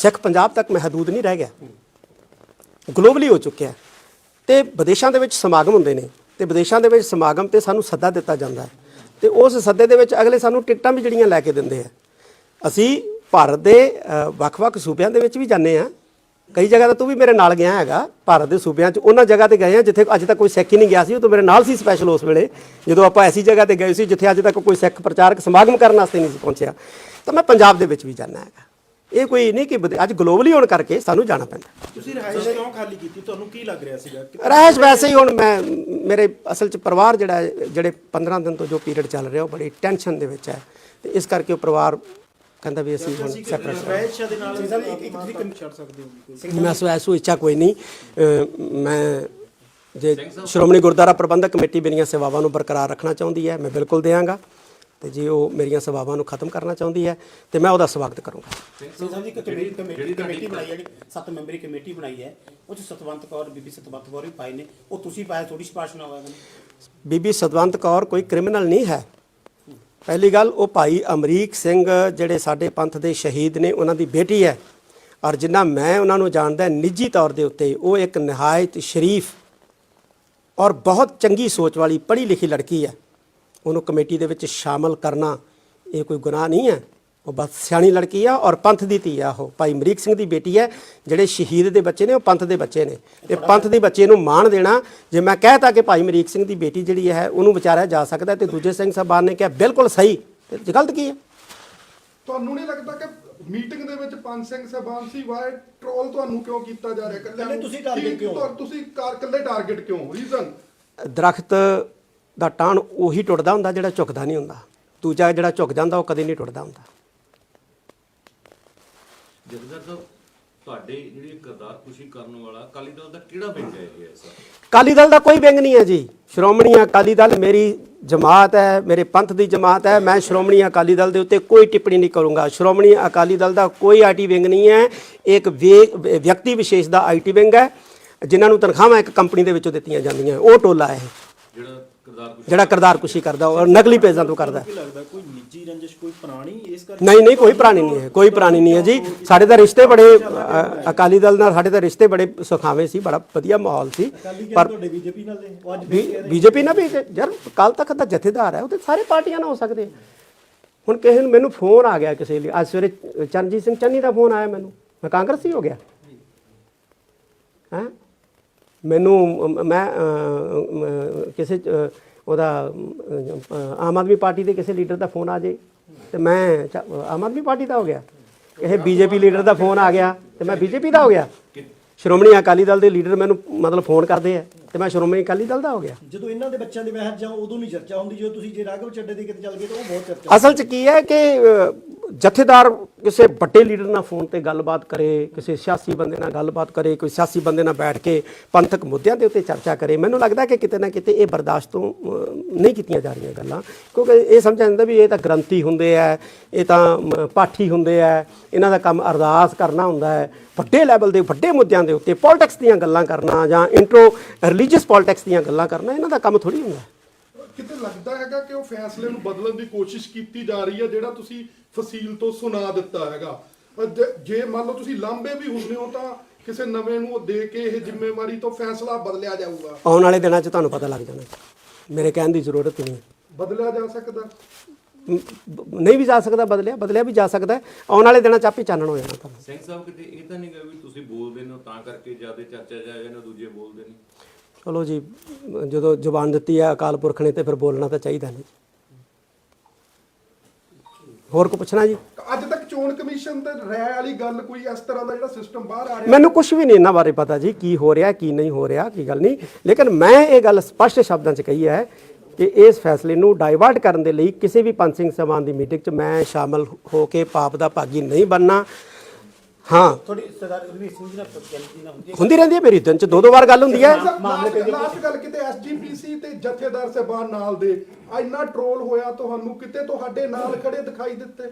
ਸਿੱਖ ਪੰਜਾਬ ਤੱਕ ਮਹਦੂਦ ਨਹੀਂ ਰਹਿ ਗਿਆ। ਗਲੋਬਲੀ ਹੋ ਚੁੱਕਿਆ ਤੇ ਵਿਦੇਸ਼ਾਂ ਦੇ ਵਿੱਚ ਸਮਾਗਮ ਹੁੰਦੇ ਨੇ। ਤੇ ਵਿਦੇਸ਼ਾਂ ਦੇ ਵਿੱਚ ਸਮਾਗਮ ਤੇ ਸਾਨੂੰ ਸੱਦਾ ਦਿੱਤਾ ਜਾਂਦਾ ਹੈ। ਤੇ ਉਸ ਸੱਦੇ ਦੇ ਵਿੱਚ ਅਗਲੇ ਸਾਨੂੰ ਟਿਕਟਾਂ ਵੀ ਜਿਹੜੀਆਂ ਲੈ ਕੇ ਦਿੰਦੇ ਆ। ਅਸੀਂ ਭਾਰਤ ਦੇ ਵੱਖ-ਵੱਖ ਸੂਬਿਆਂ ਦੇ ਵਿੱਚ ਵੀ ਜਾਂਦੇ ਆ ਕਈ ਜਗ੍ਹਾ ਤਾਂ ਤੂੰ ਵੀ ਮੇਰੇ ਨਾਲ ਗਿਆ ਹੈਗਾ। ਭਾਰਤ ਦੇ ਸੂਬਿਆਂ 'ਚ ਉਹਨਾਂ ਜਗ੍ਹਾ ਤੇ ਗਏ ਆ ਜਿੱਥੇ ਅੱਜ ਤੱਕ ਕੋਈ ਸਿੱਖ ਹੀ ਨਹੀਂ ਗਿਆ ਸੀ। ਉਹ ਤਾਂ ਮੇਰੇ ਨਾਲ ਸੀ ਸਪੈਸ਼ਲ ਉਸ ਵੇਲੇ। ਜਦੋਂ ਆਪਾਂ ਐਸੀ ਜਗ੍ਹਾ ਤੇ ਗਏ ਸੀ ਜਿੱਥੇ ਅੱਜ ਤੱਕ ਕੋਈ ਸਿੱਖ ਪ੍ਰਚਾਰਕ ਸਮਾਗਮ ਕਰਨ ਵਾਸਤੇ ਨਹੀਂ ਸੀ ਪਹੁੰਚਿਆ। ਤਾਂ ਮੈਂ ਪੰਜਾਬ ਦੇ ਵਿੱਚ ਵੀ ਜਾਣਾ ਹੈਗਾ। ਇਹ ਕੋਈ ਨਹੀਂ ਕਿ ਅੱਜ ਗਲੋਬਲੀ ਹੋਣ ਕਰਕੇ ਸਾਨੂੰ ਜਾਣਾ ਪੈਂਦਾ। ਤੁਸੀਂ ਰਿਹਾਇਸ਼ ਕਿਉਂ ਖਾਲੀ ਕੀਤੀ? ਤੁਹਾਨੂੰ ਕੀ ਲੱਗ ਰਿਹਾ ਸੀਗਾ? ਕਿ ਰਹਿਸ਼ ਵੈਸੇ ਹੀ ਹੁਣ ਮੈਂ ਮੇਰੇ ਅਸਲ 'ਚ ਪਰਿਵਾਰ ਜਿਹੜਾ ਹੈ, ਜਿਹੜੇ 15 ਦਿਨ ਤੋਂ ਜੋ ਪੀਰੀਅਡ ਚੱਲ ਰਿਹਾ ਉਹ ਬੜੀ ਟੈਨਸ਼ਨ ਦੇ ਵਿੱਚ ਹੈ। ਤੇ ਇਸ ਕਰਕੇ ਉਹ ਪਰਿਵਾਰ ਕਹਿੰਦਾ ਵੀ ਅਸੀਂ ਹੁਣ ਸੈਪਰੇਟ ਰਿਹਾਇਸ਼ ਦੇ ਨਾਲ ਸਿੰਘ ਸਾਹਿਬ ਇੱਕ ਇੱਕ ਤੁਸੀਂ ਕਮ- ਛੱਡ ਸਕਦੇ ਹੋ ਕੋਈ। ਮੈਂ ਸੋ ਐਸੋ ਇੱਛਾ ਕੋਈ ਨਹੀਂ। ਅ, ਮੈਂ ਜੇ ਸ਼੍ਰੋਮਣੀ ਗੁਰਦੁਆਰਾ ਪ੍ਰਬੰਧਕ ਕਮੇਟੀ ਮੇਰੀਆਂ ਸੇਵਾਵਾਂ ਨੂੰ ਬਰਕਰਾਰ ਰੱਖਣਾ ਚਾਹੁੰਦੀ ਹੈ ਮੈਂ ਬਿਲਕੁਲ ਦੇਵਾਂਗਾ। ਤੇ ਜੇ ਉਹ ਮੇਰੀਆਂ ਸੇਵਾਵਾਂ ਨੂੰ ਖਤਮ ਕਰਨਾ ਚਾਹੁੰਦੀ ਹੈ ਤੇ ਮੈਂ ਉਹਦਾ ਸਵਾਗਤ ਕਰੂੰਗਾ। ਸਿੰਘ ਸਾਹਿਬ ਜੀ ਇੱਕ ਕਮੇਟੀ ਕਮੇਟੀ ਕਮੇਟੀ ਬਣਾਈ ਹੈ ਜਿਹੜੀ ਸੱਤ ਮੈਂਬਰੀ ਕਮੇਟੀ ਬਣਾਈ ਹੈ ਉਹ ਚ ਸਤਵੰਤ ਕੌਰ ਬੀਬੀ ਸਤਵੰਤ ਕੌਰ ਵੀ ਪਾਏ ਨੇ। ਉਹ ਤੁਸੀਂ ਪਾਇਆ ਥੋੜੀ ਸਿਫਾਰਿਸ਼ ਨਾ ਹੋਇਆ ਬੀਬੀ ਸਤਵੰਤ ਕੌਰ ਕੋਈ ਕ੍ਰਿਮੀਨਲ ਨਹੀਂ ਹੈ। ਪਹਿਲੀ ਗੱਲ ਉਹ ਭਾਈ ਅਮਰੀਕ ਸਿੰਘ ਜਿਹੜੇ ਸਾਡੇ ਪੰਥ ਦੇ ਸ਼ਹੀਦ ਨੇ ਉਹਨਾਂ ਦੀ ਬੇਟੀ ਹੈ। ਔਰ ਜਿੰਨਾ ਮੈਂ ਉਹਨਾਂ ਨੂੰ ਜਾਣਦਾ ਨਿੱਜੀ ਤੌਰ ਦੇ ਉੱਤੇ ਉਹ ਇੱਕ ਨਿਹਾਇਤ ਸ਼ਰੀਫ ਔਰ ਬਹੁਤ ਚੰਗੀ ਸੋਚ ਵਾਲੀ ਪੜ੍ਹੀ ਲਿਖੀ ਲੜਕੀ ਹੈ। ਉਹਨੂੰ ਕਮੇਟੀ ਦੇ ਵਿੱਚ ਸ਼ਾਮਲ ਕਰਨਾ ਇਹ ਕੋਈ ਗੁਨਾਹ ਨਹੀਂ ਹੈ। ਉਹ ਬਸ ਸਿਆਣੀ ਲੜਕੀ ਆ ਔਰ ਪੰਥ ਦੀ ਧੀ ਆ ਉਹ। ਭਾਈ ਅਮਰੀਕ ਸਿੰਘ ਦੀ ਬੇਟੀ ਹੈ ਜਿਹੜੇ ਸ਼ਹੀਦ ਦੇ ਬੱਚੇ ਨੇ ਉਹ ਪੰਥ ਦੇ ਬੱਚੇ ਨੇ। ਤੇ ਪੰਥ ਦੇ ਬੱਚੇ ਨੂੰ ਮਾਣ ਦੇਣਾ ਜੇ ਮੈਂ ਕਹਿਤਾ ਕਿ ਭਾਈ ਅਮਰੀਕ ਸਿੰਘ ਦੀ ਬੇਟੀ ਜਿਹੜੀ ਹੈ ਉਹਨੂੰ ਵਿਚਾਰਿਆ ਜਾ ਸਕਦਾ ਤੇ ਦੂਜੇ ਸਿੰਘ ਸਾਹਿਬਾਨ ਨੇ ਕਿਹਾ ਬਿਲਕੁਲ ਸਹੀ। ਤੇ ਗਲਤ ਕੀ ਹੈ? ਤੁਹਾਨੂੰ ਨਹੀਂ ਲੱਗਦਾ ਕਿ ਮੀਟਿੰਗ ਦੇ ਵਿੱਚ ਪੰਜ ਸਿੰਘ ਸਾਹਿਬਾਨ ਸੀ? ਵਾਏ ਟ੍ਰੋਲ ਤੁਹਾਨੂੰ ਕਿਉਂ ਕੀਤਾ ਜਾ ਰਿਹਾ? ਨੂੰ? ਤੁਸੀਂ ਕੀ- ਕਿਉਂ? ਤੁਸੀਂ ਕਾਰ ਇਕੱਲੇ ਟਾਰਗੇਟ ਕਿਉਂ ਰੀਜ਼ਨ ਦਰਖਤ ਦਾ ਟਾਣ ਉਹੀ ਟੁੱਟਦਾ ਹੁੰਦਾ ਜਿਹੜਾ ਝੁਕਦਾ ਨਹੀਂ ਹੁੰਦਾ। ਦੂਜਾ ਜਿਹੜਾ ਝੁਕ ਜਾਂਦਾ ਉਹ ਕਦੇ ਨਹੀਂ ਟੁੱਟਦਾ ਹੁੰਦਾ। ਜਗਦਰ ਸਾਹਿਬ ਤੁਹਾਡੇ ਜਿਹੜੀ ਕਰਦਾਰ ਖੁਸ਼ੀ ਕਰਨ ਵਾਲਾ ਅਕਾਲੀ ਦਲ ਦਾ ਕਿਹੜਾ ਵਿੰਗ ਹੈ ਇਹ ਐਸਾ? ਅਕਾਲੀ ਦਲ ਦਾ ਕੋਈ ਵਿੰਗ ਨਹੀਂ ਹੈ ਜੀ। ਸ਼੍ਰੋਮਣੀ ਅਕਾਲੀ ਦਲ ਮੇਰੀ ਜਮਾਤ ਹੈ ਮੇਰੇ ਪੰਥ ਦੀ ਜਮਾਤ ਹੈ। ਮੈਂ ਸ਼੍ਰੋਮਣੀ ਅਕਾਲੀ ਦਲ ਦੇ ਉੱਤੇ ਕੋਈ ਟਿੱਪਣੀ ਨਹੀਂ ਕਰੂੰਗਾ। ਸ਼੍ਰੋਮਣੀ ਅਕਾਲੀ ਦਲ ਦਾ ਕੋਈ ਆਈਟੀ ਵਿੰਗ ਨਹੀਂ ਹੈ। ਇੱਕ ਵਿਅਕਤੀ ਵਿਸ਼ੇਸ਼ ਦਾ ਆਈਟੀ ਵਿੰਗ ਹੈ ਜਿਨ੍ਹਾਂ ਨੂੰ ਤਨਖਾਹਾਂ ਇੱਕ ਕੰਪਨੀ ਦੇ ਵਿੱਚੋਂ ਦਿੱਤੀਆਂ ਜਾਂਦੀਆਂ। ਉਹ ਟੋਲਾ ਹੈ। ਜਿਹੜਾ ਜਿਹੜਾ ਕਰਦਾਰ ਕੁਸ਼ੀ ਕਰਦਾ ਔਰ ਨਕਲੀ ਪੇਜਾਂ ਤੋਂ ਕਰਦਾ। ਕੀ ਲੱਗਦਾ ਕੋਈ ਨਿੱਜੀ ਰੰਜਿਸ਼ ਕੋਈ ਪੁਰਾਣੀ ਇਸ ਕਰਕੇ? ਨਹੀਂ ਨਹੀਂ ਕੋਈ ਪੁਰਾਣੀ ਨਹੀਂ ਹੈ ਕੋਈ ਪੁਰਾਣੀ ਨਹੀਂ ਹੈ ਜੀ। ਸਾਡੇ ਤਾਂ ਰਿਸ਼ਤੇ ਬੜੇ ਅ, ਅਕਾਲੀ ਦਲ ਨਾਲ ਸਾਡੇ ਤਾਂ ਰਿਸ਼ਤੇ ਬੜੇ ਸੁਖਾਵੇਂ ਸੀ ਬੜਾ ਵਧੀਆ ਮਾਹੌਲ ਸੀ। ਪਰ ਤੁਹਾਡੇ ਬੀਜੇਪੀ ਨਾਲ ਦੇ? ਉਹ ਅੱਜ ਬੀਜੇਪੀ ਨਾਲ ਵੀ ਤੇ ਯਾਰ ਕੱਲ ਤੱਕ ਦਾ ਜਥੇਦਾਰ ਹੈ ਉਹ ਤੇ ਸਾਰੇ ਪਾਰਟੀਆਂ ਨਾਲ ਹੋ ਸਕਦੇ। ਹੁਣ ਕਿਸੇ ਨੂੰ ਮੈਨੂੰ ਫੋਨ ਆ ਗਿਆ ਕਿਸੇ ਲਈ। ਅੱਜ ਸਵੇਰੇ ਚਰਨਜੀਤ ਸਿੰਘ ਚੰਨੀ ਦਾ ਫੋਨ ਆਇਆ ਮੈਨੂੰ। ਮੈਂ ਕਾਂਗਰਸੀ ਹੋ ਗਿਆ। ਹੈ? ਮੈਨੂੰ ਮੈਂ ਕਿਸੇ ਉਹਦਾ ਆਮ ਆਦਮੀ ਪਾਰਟੀ ਦੇ ਕਿਸੇ ਲੀਡਰ ਦਾ ਫੋਨ ਆ ਜੇ, ਤੇ ਮੈਂ ਚ- ਆਮ ਆਦਮੀ ਪਾਰਟੀ ਦਾ ਹੋ ਗਿਆ। ਕਿਸੇ ਬੀਜੇਪੀ ਲੀਡਰ ਦਾ ਫੋਨ ਆ ਗਿਆ, ਤੇ ਮੈਂ ਬੀਜੇਪੀ ਦਾ ਹੋ ਗਿਆ। ਸ਼੍ਰੋਮਣੀ ਅਕਾਲੀ ਦਲ ਦੇ ਲੀਡਰ ਮੈਨੂੰ ਮਤਲਬ ਫੋਨ ਕਰਦੇ ਆ। ਤੇ ਮੈਂ ਸ਼੍ਰੋਮਣੀ ਅਕਾਲੀ ਦਲ ਦਾ ਹੋ ਗਿਆ। ਜਦੋਂ ਇਹਨਾਂ ਦੇ ਬੱਚਿਆਂ ਦੇ ਵਿਆਹ ਜਾਂ ਉਦੋਂ ਨਹੀਂ ਚਰਚਾ ਹੁੰਦੀ ਜਦੋਂ ਤੁਸੀਂ ਜੇ ਰਾਘਵ ਚੱਡੇ ਦੇ ਕਿਤੇ ਚੱਲ ਗਏ ਤਾਂ ਉਹ ਬਹੁਤ ਚਰਚਾ ਅਸਲ 'ਚ ਕੀ ਹੈ ਕਿ ਜਥੇਦਾਰ ਕਿਸੇ ਵੱਡੇ ਲੀਡਰ ਨਾਲ ਫੋਨ ਤੇ ਗੱਲਬਾਤ ਕਰੇ ਕਿਸੇ ਸਿਆਸੀ ਬੰਦੇ ਨਾਲ ਗੱਲਬਾਤ ਕਰੇ ਕੋਈ ਸਿਆਸੀ ਬੰਦੇ ਨਾਲ ਬੈਠ ਕੇ ਪੰਥਕ ਮੁੱਦਿਆਂ ਦੇ ਉੱਤੇ ਚਰਚਾ ਕਰੇ। ਮੈਨੂੰ ਲੱਗਦਾ ਕਿ ਕਿਤੇ ਨਾ ਕਿਤੇ ਇਹ ਬਰਦਾਸ਼ਤ ਤੋਂ ਨਹੀਂ ਕੀਤੀਆਂ ਜਾ ਰਹੀਆਂ ਗੱਲਾਂ। ਕਿਉਂਕਿ ਇਹ ਸਮਝਿਆ ਜਾਂਦਾ ਵੀ ਇਹ ਤਾਂ ਗ੍ਰੰਥੀ ਹੁੰਦੇ ਆ ਇਹ ਤਾਂ ਪਾਠੀ ਹੁੰਦੇ ਆ ਇਹਨਾਂ ਦਾ ਕੰਮ ਅਰਦਾਸ ਕਰਨਾ ਹੁੰਦਾ ਹੈ। ਵੱਡੇ ਲੈਵਲ ਦੇ ਵੱਡੇ ਮੁੱਦਿਆਂ ਦੇ ਉੱਤੇ ਪੋਲਿਟਿਕਸ ਦੀਆਂ ਗੱਲਾਂ ਕਰਨਾ ਜਾਂ ਇੰਟਰੋ ਰਿਲੀਜੀਅਸ ਪੋਲਿਟਿਕਸ ਦੀਆਂ ਗੱਲਾਂ ਕਰਨਾ ਇਹਨਾਂ ਦਾ ਕੰਮ ਥੋੜੀ ਹੁੰਦਾ। ਕਿਤੇ ਲੱਗਦਾ ਹੈਗਾ ਕਿ ਉਹ ਫੈਸਲੇ ਨੂੰ ਬਦਲਣ ਦੀ ਕੋਸ਼ਿਸ਼ ਕੀਤੀ ਜਾ ਰਹੀ ਹੈ ਜਿਹੜਾ ਤੁਸੀਂ ਫਸੀਲ ਤੋਂ ਸੁਣਾ ਦਿੱਤਾ ਹੈਗਾ? ਜ- ਮੰਨ ਲਓ ਤੁਸੀਂ ਲਾਂਬੇ ਵੀ ਹੁੰਦੇ ਹੋ ਤਾਂ ਕਿਸੇ ਨਵੇਂ ਨੂੰ ਉਹ ਦੇ ਕੇ ਇਹ ਜ਼ਿੰਮੇਵਾਰੀ ਤੋਂ ਫੈਸਲਾ ਬਦਲਿਆ ਜਾਊਗਾ। ਆਉਣ ਵਾਲੇ ਦਿਨਾਂ 'ਚ ਤੁਹਾਨੂੰ ਪਤਾ ਲੱਗ ਜਾਣਾ। ਮੇਰੇ ਕਹਿਣ ਦੀ ਜ਼ਰੂਰਤ ਨਹੀਂ ਬਦਲਿਆ ਜਾ ਸਕਦਾ? ਨਹੀਂ ਵੀ ਜਾ ਸਕਦਾ ਬਦਲਿਆ ਬਦਲਿਆ ਵੀ ਜਾ ਸਕਦਾ। ਆਉਣ ਵਾਲੇ ਦਿਨਾਂ 'ਚ ਆਪੇ ਚਾਨਣ ਹੋ ਜਾਣਾ ਤੁਹਾਨੂੰ। ਸਿੰਘ ਸਾਹਿਬ ਕਿਤੇ ਇਹ ਤਾਂ ਨਹੀਂ ਗਾ ਵੀ ਤੁਸੀਂ ਬੋਲਦੇ ਨੇ ਤਾਂ ਕਰਕੇ ਜ਼ਿਆਦਾ ਚਰਚਾ ਜਾਏਗਾ ਨਾ ਦੂਜੇ ਬੋਲਦੇ ਨਹੀਂ। ਚਲੋ ਜੀ ਜਦੋਂ ਜ਼ੁਬਾਨ ਦਿੱਤੀ ਹੈ ਅਕਾਲ ਪੁਰਖ ਨੇ ਤੇ ਫਿਰ ਬੋਲਣਾ ਤਾਂ ਚਾਹੀਦਾ ਨਹੀਂ। ਹੋਰ ਕੋ ਪੁੱਛਣਾ ਜੀ? ਅੱਜ ਤੱਕ ਚੋਣ ਕਮਿਸ਼ਨ ਤੇ ਰਾਇ ਵਾਲੀ ਗੱਲ ਕੋਈ ਇਸ ਤਰ੍ਹਾਂ ਦਾ ਜਿਹੜਾ ਸਿਸਟਮ ਬਾਹਰ ਆ ਰਿਹਾ? ਮੈਨੂੰ ਕੁਝ ਵੀ ਨਹੀਂ ਇਹਨਾਂ ਬਾਰੇ ਪਤਾ ਜੀ ਕੀ ਹੋ ਰਿਹਾ ਕੀ ਨਹੀਂ ਹੋ ਰਿਹਾ ਕੀ ਗੱਲ ਨਹੀਂ। ਲੇਕਿਨ ਮੈਂ ਇਹ ਗੱਲ ਸਪਸ਼ਟ ਸ਼ਬਦਾਂ 'ਚ ਕਹੀ ਹੈ ਕਿ ਇਸ ਫੈਸਲੇ ਨੂੰ ਡਾਈਵਰਟ ਕਰਨ ਦੇ ਲਈ ਕਿਸੇ ਵੀ ਪੰਜ ਸਿੰਘ ਸਭਾ ਦੀ ਮੀਟਿੰਗ 'ਚ ਮੈਂ ਸ਼ਾਮਲ ਹੋ ਕੇ ਪਾਪ ਦਾ ਭਾਗੀ ਨਹੀਂ ਬਣਨਾ। ਹਾਂ। ਤੁਹਾਡੀ ਸਰਦਾਰ ਰਵੀਰ ਸਿੰਘ ਜੀ ਨਾਲ ਗੱਲ ਨਾ ਹੁੰਦੀ। ਹੈ ਹੁੰਦੀ ਰਹਿੰਦੀ ਹੈ ਮੇਰੀ ਦਿਨ 'ਚ ਦੋ ਦੋ ਵਾਰ ਗੱਲ ਹੁੰਦੀ ਹੈ। ਲਾਸਟ ਗੱਲ ਕਿਤੇ ਐਸਜੀਪੀਸੀ ਤੇ ਜਥੇਦਾਰ ਸਾਹਿਬਾਨ ਨਾਲ ਦੇ। ਇੰਨਾ ਟਰੋਲ ਹੋਇਆ ਤੁਹਾਨੂੰ ਕਿਤੇ ਤੁਹਾਡੇ ਨਾਲ ਖੜੇ ਦਿਖਾਈ ਦਿੱਤੇ।